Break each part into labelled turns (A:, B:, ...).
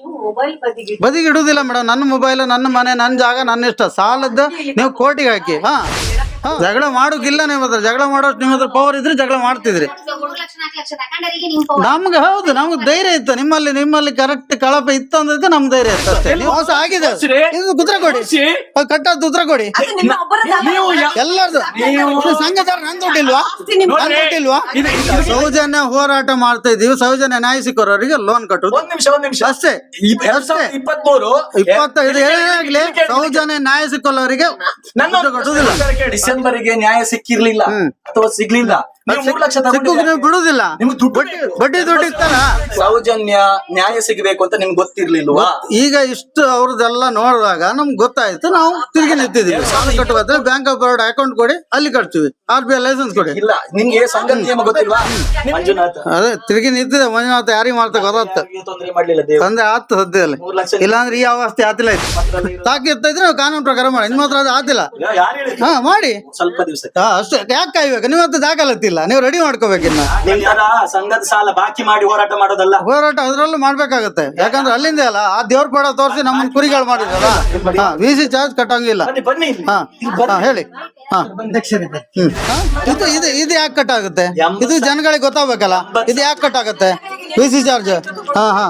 A: ನೀವು ಮೊಬೈಲ್ ಬದಿಗೆ
B: ಬದಿಗೆ ಮೇಡಮ್ ನನ್ನ ಮೊಬೈಲ್ ನನ್ನ ಮನೆ ನನ್ನ ಜಾಗ ನನ್ನ ಇಷ್ಟ. ಸಾಲದ್ದು ನೀವು ಕೋರ್ಟಿಗೆ ಹಾಕಿ ಹಾ, ಜಗಳ ಮಾಡೋಕಿಲ್ಲ ನಿಮ್ಮ ಹತ್ರ ಜಗಳ ಮಾಡೋಷ್ಟು ನಿಮ್ಮ ಹತ್ರ ಪವರ್ ಇದ್ರೆ ಜಗಳ ಮಾಡ್ತಿದ್ರಿ. ನಮ್ಗೆ ಹೌದು ನಮ್ಗೆ ಧೈರ್ಯ ಇತ್ತು. ನಿಮ್ಮಲ್ಲಿ ನಿಮ್ಮಲ್ಲಿ ಕರೆಕ್ಟ್ ಕಳಪ ಇತ್ತು ಅಂದ್ರೆ ನಮ್ ಧೈರ್ಯ ಇತ್ತು ಅಷ್ಟೇ. ನೀವು ಮೋಸ ಆಗಿದೆ. ಇದು ಉತ್ತರ ಕೊಡಿ. ಕಟ್ಟಾದ ಉತ್ತರ ಕೊಡಿ. ಎಲ್ಲರದು. ನನ್ ದುಡ್ಡಿಲ್ವಾ? ನನ್ ದುಡ್ಡಿಲ್ವಾ? ಸೌಜನ್ಯ ಹೋರಾಟ ಮಾಡ್ತಾ ಇದೀವಿ ಸೌಜನ್ಯ ನ್ಯಾಯ ಸಿಕ್ಕೋರವರಿಗೆ ಲೋನ್ ಕಟ್ಟುದು
C: ಒಂದ್ ನಿಮಿಷ ಒಂದ್ ನಿಮಿಷ.
B: ಅಷ್ಟೇ. ಇಪ್ಪತ್ತೈದು ಏನೇ ಆಗ್ಲಿ. ಸೌಜನ್ಯ ನ್ಯಾಯ ಸಿಕ್ಕೋಲ್ಲವರಿಗೆ
C: ನನ್ನ ಡಿಸೆಂಬರ್ಗೆ ನ್ಯಾಯ ಸಿಕ್ಕಿರ್ಲಿಲ್ಲ ಅಥವಾ ಸಿಗ್ಲಿಲ್ಲ.
B: ಸಿಕ್ಕಿದ್ರೆ ಬಿಡುದಿಲ್ಲ ಬಡ್ಡಿ ದುಡ್ಡು ಇತ್ತಲ್ಲ?
C: ಸೌಜನ್ಯ ನ್ಯಾಯ ಸಿಗಬೇಕು ಅಂತ ನಿಮ್ಗೆ ಗೊತ್ತಿರ್ಲಿಲ್ವಾ?
B: ಈಗ ಇಷ್ಟು ಅವ್ರದ್ದೆಲ್ಲ ನೋಡಿದಾಗ ನಮ್ಗೆ ಗೊತ್ತಾಯ್ತು. ನಾವು ತಿರುಗಿ ನಿಂತಿದ್ದೀವಿ. ಸಾಲ ಕಟ್ಟುವಾದ್ರೆ ಬ್ಯಾಂಕ್ ಆಫ್ ಬರೋಡ ಅಕೌಂಟ್ ಕೊಡಿ ಅಲ್ಲಿ ಕಟ್ತೀವಿ. ಆರ್ ಬಿ ಐ ಲೈಸೆನ್ಸ್ ಕೊಡಿ.
C: ಇಲ್ಲ ನಿಮ್ಗೆ ಗೊತ್ತಿಲ್ವಾ? ಮಂಜುನಾಥ್.
B: ಅದೇ ತಿರುಗಿ ನಿಂತಿದೆ. ಮಂಜುನಾಥ ಯಾರಿಗೆ ಮಾಡ್ತಾ ಗೊತ್ತಾಗ್ತ?
C: ತೊಂದರೆ ಮಾಡ್ಲಿಲ್ಲ ದೇವ್ರು?
B: ತಂದೆ ಆತು ಸದ್ಯದಲ್ಲಿ. ಇಲ್ಲಾಂದ್ರೆ ಈ ಅವಸ್ಥೆ ಆತಿಲ್ಲ ಇತ್ತು ತಾಕಿರ್ತಾ ಇದ್ರೆ ನಾವು ಕಾನೂನು ಪ್ರಕಾರ ಮಾಡಿ. ನಿಮ್ಮ ಹತ್ರ ಅದು ಆತಿಲ್ಲ.
C: ಯಾರು ಹೇಳಿದ್ರು
B: ಹಾ ಮಾಡಿ.
C: ಸ್ವಲ್ಪ ದಿವಸ
B: ಹಾ ಅಷ್ಟೇ. ಯಾಕೆ ಕಾಯ್ಬೇಕು? ನಿಮ್ಮ ಹತ್ರ ದಾಖಲಾತಿಲ್ಲ ನೀವು ರೆಡಿ ಮಾಡ್ಕೋಬೇಕು ಇನ್ನ.
C: ಸಂಘದ ಸಾಲ ಬಾಕಿ ಮಾಡಿ ಹೋರಾಟ ಮಾಡೋದಲ್ಲ?
B: ಹೋರಾಟ ಅದ್ರಲ್ಲೂ ಮಾಡ್ಬೇಕಾಗತ್ತೆ. ಯಾಕಂದ್ರೆ ಅಲ್ಲಿಂದ ಅಲ್ಲ ಆ ದೇವ್ರ ಪಡ ತೋರಿಸಿ ನಮ್ಮನ್ನ ಕುರಿಗಳು ಮಾಡಿದ್ರಲ್ಲ. ಹಾ ವಿ ಸಿ ಚಾರ್ಜ್ ಕಟ್ಟಂಗಿಲ್ಲ.
C: ಬನ್ನಿ ಬನ್ನಿ ಇಲ್ಲಿ.
B: ಹಾ ಹಾ ಹೇಳಿ. ಹಾ. ಹ್ಮ್. ಹಾ? ಇದು ಇದು ಇದು ಯಾಕೆ ಕಟ್ ಆಗುತ್ತೆ ಇದು ಜನಗಳಿಗೆ ಗೊತ್ತಾಗ್ಬೇಕಲ್ಲ? ಇದು ಯಾಕೆ ಕಟ್ ಆಗುತ್ತೆ ವಿ ಸಿ ಚಾರ್ಜ್ ಹಾ ಹಾ.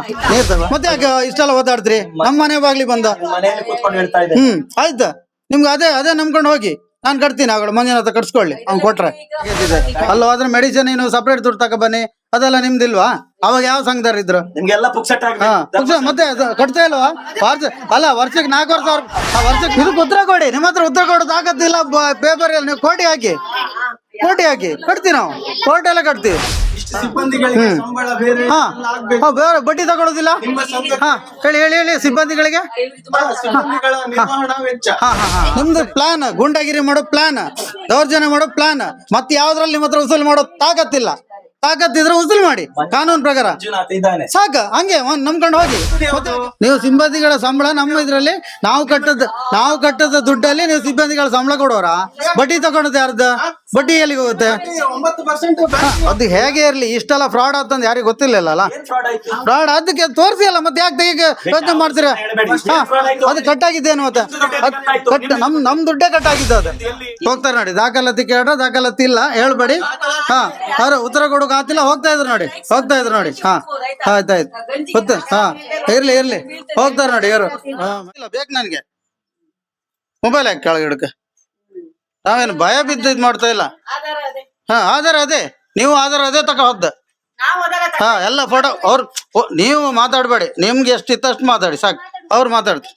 B: ಮತ್ತೆ ಯಾಕೆ ಇಷ್ಟೆಲ್ಲ ಓದಾಡ್ತೀರಿ ನಮ್ಮ ಮನೆ ಬಾಗ್ಲಿ ಬಂದ.
C: ಮನೆಯಲ್ಲಿ ಕೂತ್ಕೊಂಡು ಹೇಳ್ತಾ ಇದ್ದೆ
B: ಹ್ಮ್ ಆಯ್ತು. ನಿಮ್ಗೆ ಅದೇ ಅದೇ ನಂಬ್ಕೊಂಡು ಹೋಗಿ. ನಾನ್ ಕಟ್ತೀನಿ ಅವಳು ಹತ್ರ ಕಟ್ಸ್ಕೊಳ್ಳಿ ಅವ್ನು ಕೊಟ್ರೆ. ಅಲ್ಲ ಅದ್ರ ಮೆಡಿಸಿನ್ ನೀನು ಸಪ್ರೇಟ್ ದುಡ್ಡು ತಕ ಬನ್ನಿ ಅದೆಲ್ಲ ನಿಮ್ದಿಲ್ವಾ? ಅವಾಗ ಯಾವ ಸಂಘದಾರ ಇದ್ರು?
C: ನಿಮ್ಗೆಲ್ಲ ಪುಕ್ಸಟ್
B: ಮತ್ತೆ ಕಟ್ತಾ ಇಲ್ವಾ? ವರ್ಷ ಅಲ್ಲ ವರ್ಷಕ್ಕೆ ನಾಲ್ಕು ಆ ವರ್ಷಕ್ಕೆ ಇದಕ್ಕೆ ಉತ್ತರ ಕೊಡಿ ನಿಮ್ಮ ಹತ್ರ ಉತ್ತರ ಕೊಡೋದು ಆಗತ್ತಿಲ್ಲ ಪೇಪರ್ ನೀವು ಕೋಟಿ ಹಾಕಿ. ಕೋಟಿ ಹಾಕಿ ಕಟ್ತೀವಿ ನಾವು. ಕೋರ್ಟ್ ಎಲ್ಲ ಕಟ್ತೀವಿ.
C: ಸಿಬ್ಬಂದಿಗಳಿಗೆ ಸಂಬಳ ಬೇರೆ
B: ಹಾ. ಬೇರೆ ಬಡ್ಡಿ ತಗೊಳ್ಳೋದಿಲ್ಲ ಹಾ ಹೇಳಿ ಹೇಳಿ ಹೇಳಿ ಸಿಬ್ಬಂದಿಗಳಿಗೆ?
C: ಸಿಬ್ಬಂದಿಗಳ ನಿರ್ವಹಣಾ ವೆಚ್ಚ.
B: ಹಾ ಹಾ ಹಾ. ನಿಮ್ದು ಪ್ಲಾನ್ ಗುಂಡಗಿರಿ ಮಾಡೋ ಪ್ಲಾನ್ ದೌರ್ಜನ್ಯ ಮಾಡೋ ಪ್ಲಾನ್ ಮತ್ತೆ ಯಾವ್ದ್ರಲ್ಲಿ ನಿಮ್ಮ ಹತ್ರ ವಸೂಲಿ ಮಾಡೋ ತಾಕತ್ತಿಲ್ಲ. ತಾಕತ್ತಿದ್ರೆ ವಸೂಲಿ ಮಾಡಿ ಕಾನೂನು ಪ್ರಕಾರ. ಸಾಕ ಹಂಗೆ ಒಂದ್ ನಂಬ್ಕೊಂಡು ಹೋಗಿ. ನೀವು ಸಿಬ್ಬಂದಿಗಳ ಸಂಬಳ ನಮ್ಮ ಇದ್ರಲ್ಲಿ ನಾವು ಕಟ್ಟದ ನಾವು ಕಟ್ಟದ ದುಡ್ಡಲ್ಲಿ ನೀವು ಸಿಬ್ಬಂದಿಗಳ ಸಂಬಳ ಕೊಡೋರ? ಬಡ್ಡಿ ತಗೊಂಡದ್ದು ಯಾರ್ದ? ಬಡ್ಡಿ ಎಲ್ಲಿಗೆ ಹೋಗುತ್ತೆ? ಅದ್ ಹೇಗೆ ಇರ್ಲಿ? ಇಷ್ಟೆಲ್ಲ ಫ್ರಾಡ್ ಆತಂದ್ ಯಾರಿಗೂ ಗೊತ್ತಿಲ್ಲಲ್ಲ
C: ಫ್ರಾಡ್
B: ಅದಕ್ಕೆ ತೋರಿಸಿ ಅಲ್ಲ ಮತ್ತೆ ಯಾಕೆ ತೆಗಿ ಯೋಚನೆ ಮಾಡ್ತೀರ? ಅದು ಅದು ಕಟ್ಟಾಗಿದ್ದೇನು ಮತ್ತೆ ಕಟ್ ನಮ್ ನಮ್ ದುಡ್ಡೇ ಕಟ್ಟಾಗಿದ್ದು ಅದು. ಹೋಗ್ತಾರೆ ನೋಡಿ ದಾಖಲಾತಿ ಕೇಳ್ರ ದಾಖಲಾತಿ ಇಲ್ಲ ಹೇಳ್ಬೇಡಿ. ಹಾ ಉತ್ತರ ಉತ್ತರ ಹೋಗ್ತಾ ಇದ್ರು ನೋಡಿ, ಹೋಗ್ತಾ ಇದ್ರು ನೋಡಿ. ಹಾ ಆಯ್ತಾಯ್ತು ಗೊತ್ತ ಹಾ, ಇರ್ಲಿ ಇರ್ಲಿ. ಹೋಗ್ತಾರೆ ನೋಡಿ, ಇವರು. ಬೇಕು ನನ್ಗೆ. ಮೊಬೈಲ್ ಹಾಕಿ ಕೆಳಗಿಡಕ್ಕೆ ನಾವೇನು ಭಯ ಬಿದ್ದು ಇದ್ ಮಾಡ್ತಾ ಇಲ್ಲ? ಹಾ, ಆಧಾರ ಅದೇ. ನೀವು ಆಧಾರ ಅದೇ ತಕ
A: ಹೋದ
B: ಹಾ, ಎಲ್ಲ ಫೋಟೋ ಅವ್ರು ನೀವು ಮಾತಾಡಬೇಡಿ. ನಿಮ್ಗೆ ಎಷ್ಟು ಇತ್ತಷ್ಟು ಮಾತಾಡಿ, ಸಾಕು. ಅವ್ರು ಮಾತಾಡ್ತಾರೆ.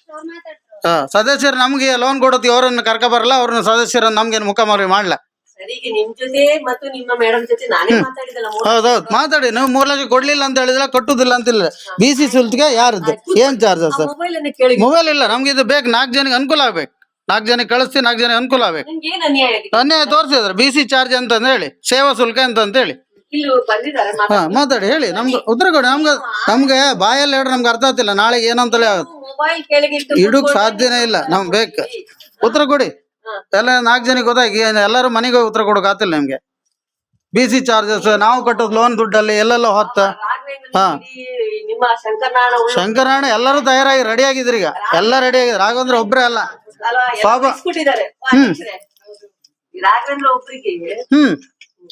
B: ಹಾ, ಸದಸ್ಯರು ನಮ್ಗೆ ಲೋನ್ ಕೊಡತಿ ಅವ್ರನ್ನ ಕರ್ಕ ಬರಲ್ಲ, ಅವ್ರನ್ನ ಸದಸ್ಯರನ್ನ ನಮ್ಗೇನು ಮುಖಮಾರಿ ಮಾಡ್ಲ?
A: ಸರಿಗೆ ನಿಮ್ ಜೊತೆ ಮತ್ತು ನಿಮ್ಮ ಮೇಡಮ್ ಜೊತೆ ನಾನೇ ಮಾತಾಡಿದಲ್ಲ ಮೂರು
B: ಹೌದೌದು ಮಾತಾಡಿ. ನೀವು ಮೂರ್ ಲಕ್ಷ ಕೊಡ್ಲಿಲ್ಲ ಅಂತ ಹೇಳಿದ್ರೆ ಕಟ್ಟುದಿಲ್ಲ ಅಂತಿಲ್ಲ ಬಿ ಸಿ ಸುಲ್ತಿಗೆ ಯಾರದ್ದು? ಏನ್ ಚಾರ್ಜಸ್
A: ಮೊಬೈಲ್ ಅನ್ನ ಕೇಳಿ.
B: ಮೊಬೈಲ್ ಇಲ್ಲ. ನಮ್ಗೆ ಇದು ಬೇಕು. ನಾಲ್ಕು ಜನಕ್ಕೆ ಅನುಕೂಲ ಆಗ್ಬೇಕು. ನಾಲ್ಕು ಜನಕ್ಕೆ ಕಳಿಸ್ತಿ ನಾಲ್ಕು ಜನಕ್ಕೆ ಅನುಕೂಲ ಆಗ್ಬೇಕು.
A: ಏನ್ ಅನ್ಯಾಯ ಆಗಿದೆ?
B: ಅನ್ಯಾಯ ತೋರಿಸಿದ್ರೆ. ಬಿ ಸಿ ಚಾರ್ಜ್ ಅಂತ ಹೇಳಿ. ಸೇವಾ ಶುಲ್ಕ ಅಂತ ಅಂತ ಹೇಳಿ.
A: ಇಲ್ಲಿ ಬಂದಿದ್ದಾರೆ
B: ಹಾ ಮಾತಾಡಿ. ಹೇಳಿ. ನಮ್ಗೆ ಉತ್ತರ ಕೊಡಿ. ನಮ್ಗೆ ನಮ್ಗೆ ಬಾಯಲ್ಲಿ ಹೇಳ್ರಿ ನಮ್ಗೆ ಅರ್ಥ ಆಗ್ತಿಲ್ಲ. ನಾಳೆಗೆ ಏನಂತಲೇ ಆಗುತ್ತೆ.
A: ಮೊಬೈಲ್ ಕೆಳಗೆ ಇಟ್ಟು
B: ಇಡಕ್ ಸಾಧ್ಯನೇ ಇಲ್ಲ. ನಮ್ಗೆ ಬೇಕು. ಉತ್ತರ ಕೊಡಿ. ಎಲ್ಲ ನಾಲ್ಕು ಜನಕ್ಕೆ ಗೊತ್ತಾಗಿ ಎಲ್ಲರೂ ಮನೆಗೆ ಹೋಗಿ ಉತ್ತರ ಕೊಡೋಕೆ ಆತಿಲ್ಲ ನಿಮ್ಗೆ. ಬಿ ಸಿ ಚಾರ್ಜಸ್ ನಾವು ಕಟ್ಟೋದು ಲೋನ್ ದುಡ್ಡಲ್ಲಿ ಎಲ್ಲೆಲ್ಲ ಹೊತ್ತ. ಹಾ. ಶಂಕರಣ್ಣ ಎಲ್ಲರೂ ತಯಾರಾಗಿ ರೆಡಿ ಆಗಿದ್ರಿ ಈಗ. ಎಲ್ಲ ರೆಡಿ ಆಗಿದ್ರು ರಾಘವೇಂದ್ರ ಒಬ್ರೇ ಅಲ್ಲ. ಪಾಪ.
A: ಬಿಡಿಸ್ಬಿಟ್ಟಿದ್ದಾರೆ. ಈ ರಾಘವೇಂದ್ರ ಒಬ್ರಿಗೆ
B: ಹ್ಮ್.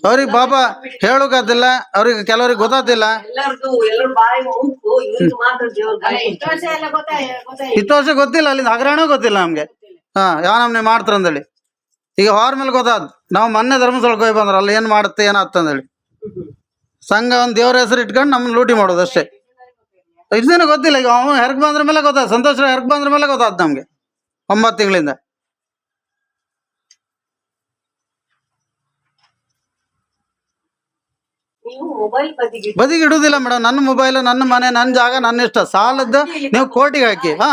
B: ಅವ್ರಿಗೆ ಪಾಪ ಹೇಳೋಕಾದಿಲ್ಲ ಅವ್ರಿಗೆ ಕೆಲವ್ರಿಗೆ ಗೊತ್ತಾತಿಲ್ಲ.
A: ಎಲ್ಲರದು ಎಲ್ಲರ ಬಾಯಿ ಮೂಕು ಇವ್ರಿಗೆ ಮಾತ್ರ ದೇವ್ರ ಬಾಯಿ
D: ಇಷ್ಟು ವರ್ಷ
B: ಗೊತ್ತಿಲ್ಲ ಅಲ್ಲಿ ಹಗರಣ ಗೊತ್ತಿಲ್ಲ ನಮ್ಗೆ. ಹಾ ಯಾವ ನಮ್ನೆ ಮಾಡ್ತಾರಂದೇಳಿ ಈಗ ಹೊರ ಮೇಲೆ ಗೊತ್ತಾದ್ ನಾವು ಮೊನ್ನೆ ಧರ್ಮಸ್ಥಳಕ್ಕೆ ಹೋಗಿ ಬಂದ್ರ, ಅಲ್ಲಿ ಏನ್ ಮಾಡುತ್ತೆ ಏನಾಗ್ತಂದೇಳಿ ಸಂಘ ಒಂದ್ ದೇವ್ರ ಹೆಸರು ಇಟ್ಕೊಂಡು ನಮ್ಮನ್ನ ಲೂಟಿ ಮಾಡೋದು ಅಷ್ಟೇ. ಇದೇನು ಗೊತ್ತಿಲ್ಲ, ಈಗ ಅವನು ಹೆರ್ಗ್ ಬಂದ್ರ ಮೇಲೆ ಗೊತ್ತಾದ್, ಸಂತೋಷ ಹೆರ್ಗ್ ಬಂದ್ರ ಮೇಲೆ ಗೊತ್ತಾದ್ ನಮ್ಗೆ. ಒಂಬತ್ತು ತಿಂಗಳಿಂದ
A: ನೀವು ಮೊಬೈಲ್ ಬದಿಗೆ
B: ಇಡುದಿಲ್ಲ ಮೇಡಮ್. ನನ್ನ ಮೊಬೈಲ್ ನನ್ನ ಮನೆ, ನನ್ನ ಜಾಗ, ನನ್ನ ಇಷ್ಟ. ಸಾಲದ್ದು ನೀವು ಕೋರ್ಟಿಗೆ ಹಾಕಿ. ಹಾ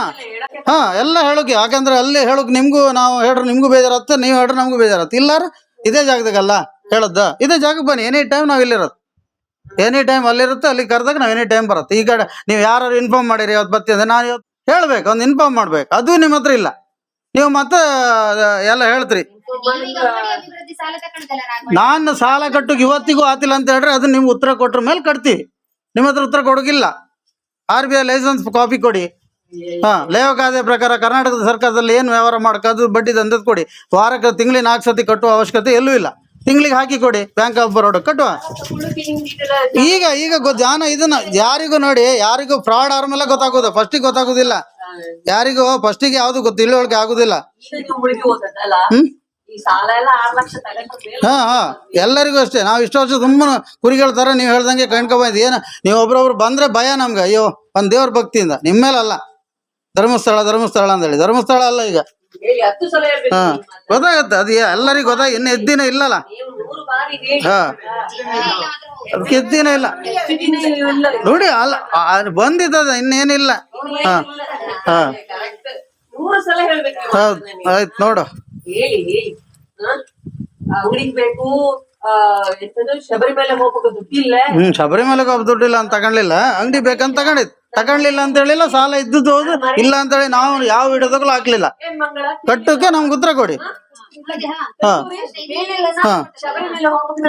B: ಹಾ, ಎಲ್ಲ ಹೇಳೋಕೆ ಯಾಕಂದ್ರೆ ಅಲ್ಲಿ ಹೇಳೋಕೆ ನಿಮ್ಗೂ ನಾವು ಹೇಳ್ರು, ನಿಮ್ಗೂ ಬೇಜಾರತ್ತೆ ನೀವು ಹೇಳ್ರು, ನಮಗೂ ಬೇಜಾರತ್ತೆ ಇಲ್ಲಾರ ಇದೇ ಜಾಗದಾಗಲ್ಲ ಹೇಳದ್ದ ಇದೇ ಜಾಗಕ್ಕೆ ಬನ್ನಿ. ಎನಿ ಟೈಮ್ ನಾವು ಇಲ್ಲಿರೋದು. ಎನಿ ಟೈಮ್ ಅಲ್ಲಿರುತ್ತೆ ಅಲ್ಲಿ ಕರೆದಾಗ ನಾವು ಎನಿ ಟೈಮ್ ಬರುತ್ತೆ. ಈ ಕಡೆ ನೀವು ಯಾರು ಇನ್ಫಾರ್ಮ್ ಮಾಡಿರಿ ಇವತ್ತು ಬತ್ತಿ ಅಂದ್ರೆ ನಾನು ಇವತ್ತು ಹೇಳ್ಬೇಕು, ಒಂದು ಇನ್ಫಾರ್ಮ್ ಮಾಡ್ಬೇಕು. ಅದು ನಿಮ್ಮ ಹತ್ರ ಇಲ್ಲ. ನೀವು ಮತ್ತೆ ಎಲ್ಲ ಹೇಳ್ತೀರಿ. ನಾನು ಸಾಲ ಕಟ್ಟುಗೆ ಇವತ್ತಿಗೂ ಆತಿಲ್ಲ ಅಂತ ಹೇಳ್ರೆ ಅದು ನಿಮ್ಗೆ ಉತ್ತರ ಕೊಟ್ರ ಮೇಲೆ ಕಟ್ತೀವಿ ನಿಮ್ಮ ಹತ್ರ ಉತ್ತರ ಕೊಡೋಗಿಲ್ಲ R B I license copy ಕೊಡಿ. ಹಾ ಲೇವ ಕಾಯ್ದೆ ಪ್ರಕಾರ ಕರ್ನಾಟಕದ ಸರ್ಕಾರದಲ್ಲಿ ಏನು ವ್ಯವಹಾರ ಮಾಡಕ್ಕೆ ಅದು ಬಡ್ಡಿ ದಂಧದ ಕೊಡಿ. ವಾರಕ್ಕೆ ತಿಂಗಳಿಗೆ ನಾಲ್ಕು ಸತಿ ಕಟ್ಟುವ ಅವಶ್ಯಕತೆ ಎಲ್ಲೂ ಇಲ್ಲ. ತಿಂಗಳಿಗೆ ಹಾಕಿ ಕೊಡಿ ಬ್ಯಾಂಕ್ ಆಫ್ ಬರೋಡ ಕಟ್ಟುವ. ಈಗ ಈಗ ಜಾನ ಇದನ್ನ ಯಾರಿಗೂ ನೋಡಿ ಯಾರಿಗೂ ಫ್ರಾಡ್ ಆರ್ಮೆಲ್ಲ ಮೇಲೆ ಗೊತ್ತಾಗೋದು. ಫಸ್ಟಿಗೆ ಗೊತ್ತಾಗೋದಿಲ್ಲ. ಯಾರಿಗೂ ಫಸ್ಟಿಗೆ ಯಾವ್ದು ಗೊತ್ತು ತಿಳುವಳಿಕೆ ಆಗುದಿಲ್ಲ. ಹ್ಮ್? ಹಾ ಹಾ ಎಲ್ಲರಿಗೂ ಅಷ್ಟೇ. ನಾವು ಇಷ್ಟು ವರ್ಷ ತುಂಬಾ ಕುರಿಗಳ ತರ ನೀವು ಹೇಳ್ದಂಗೆ ಕಣ್ಕೊಂಡ್ ಏನು ನೀವು ಒಬ್ರೊಬ್ರು ಬಂದ್ರೆ ಭಯ ನಮ್ಗೆ. ಅಯ್ಯೋ ಒಂದ್ ದೇವ್ರ ಭಕ್ತಿಯಿಂದ. ನಿಮ್ಮ ಮೇಲಲ್ಲ. ಧರ್ಮಸ್ಥಳ ಧರ್ಮಸ್ಥಳ ಅಂತ ಹೇಳಿ. ಧರ್ಮಸ್ಥಳ ಅಲ್ಲ ಈಗ. ಹಾ ಗೊತ್ತಾಗತ್ತೆ. ಅದು ಎಲ್ಲರಿಗೂ ಗೊತ್ತಾಗ ಇನ್ನು ಎದ್ದಿನ ಇಲ್ಲಲ್ಲ. ಹಾ. ಅದಕ್ಕೆ ಎದ್ದಿನ ಇಲ್ಲ. ನೋಡಿ ಅಲ್ಲ ಬಂದಿದ್ದದ ಇನ್ನೇನಿಲ್ಲ. ಹಾ ಹಾ. ಹೌದು. ಆಯ್ತು ನೋಡು.
A: ಹೇಳಿ ಅಂಗಡಿಗೆ ಬೇಕು ಶಬರಿಮಲೆ ಹೋಗ್ಬೇಕು ದುಡ್ಡಿಲ್ಲ
B: ಹ್ಮ್ ಶಬರಿಮಲೆಗೆ ಒಬ್ಬ ದುಡ್ಡಿಲ್ಲ ಅಂತ ತಗೊಂಡಿಲ್ಲ. ಅಂಗಡಿ ಬೇಕಂತ ತಗೊಂಡಿದ್. ತಗೊಂಡ್ಲಿಲ್ಲ ಅಂತ ಹೇಳಿಲ್ಲ ಸಾಲ ಇದ್ದದ್ದು ಇಲ್ಲ ಅಂತ ಹೇಳಿ ನಾವು ಯಾವ ಇಡೋದಕ್ಕೂ ಹಾಕ್ಲಿಲ್ಲ. ಕಟ್ಟಕ್ಕೆ ನಮ್ಗೆ ಉತ್ತರ ಕೊಡಿ.
D: ಹಾ.
B: ಹಾ.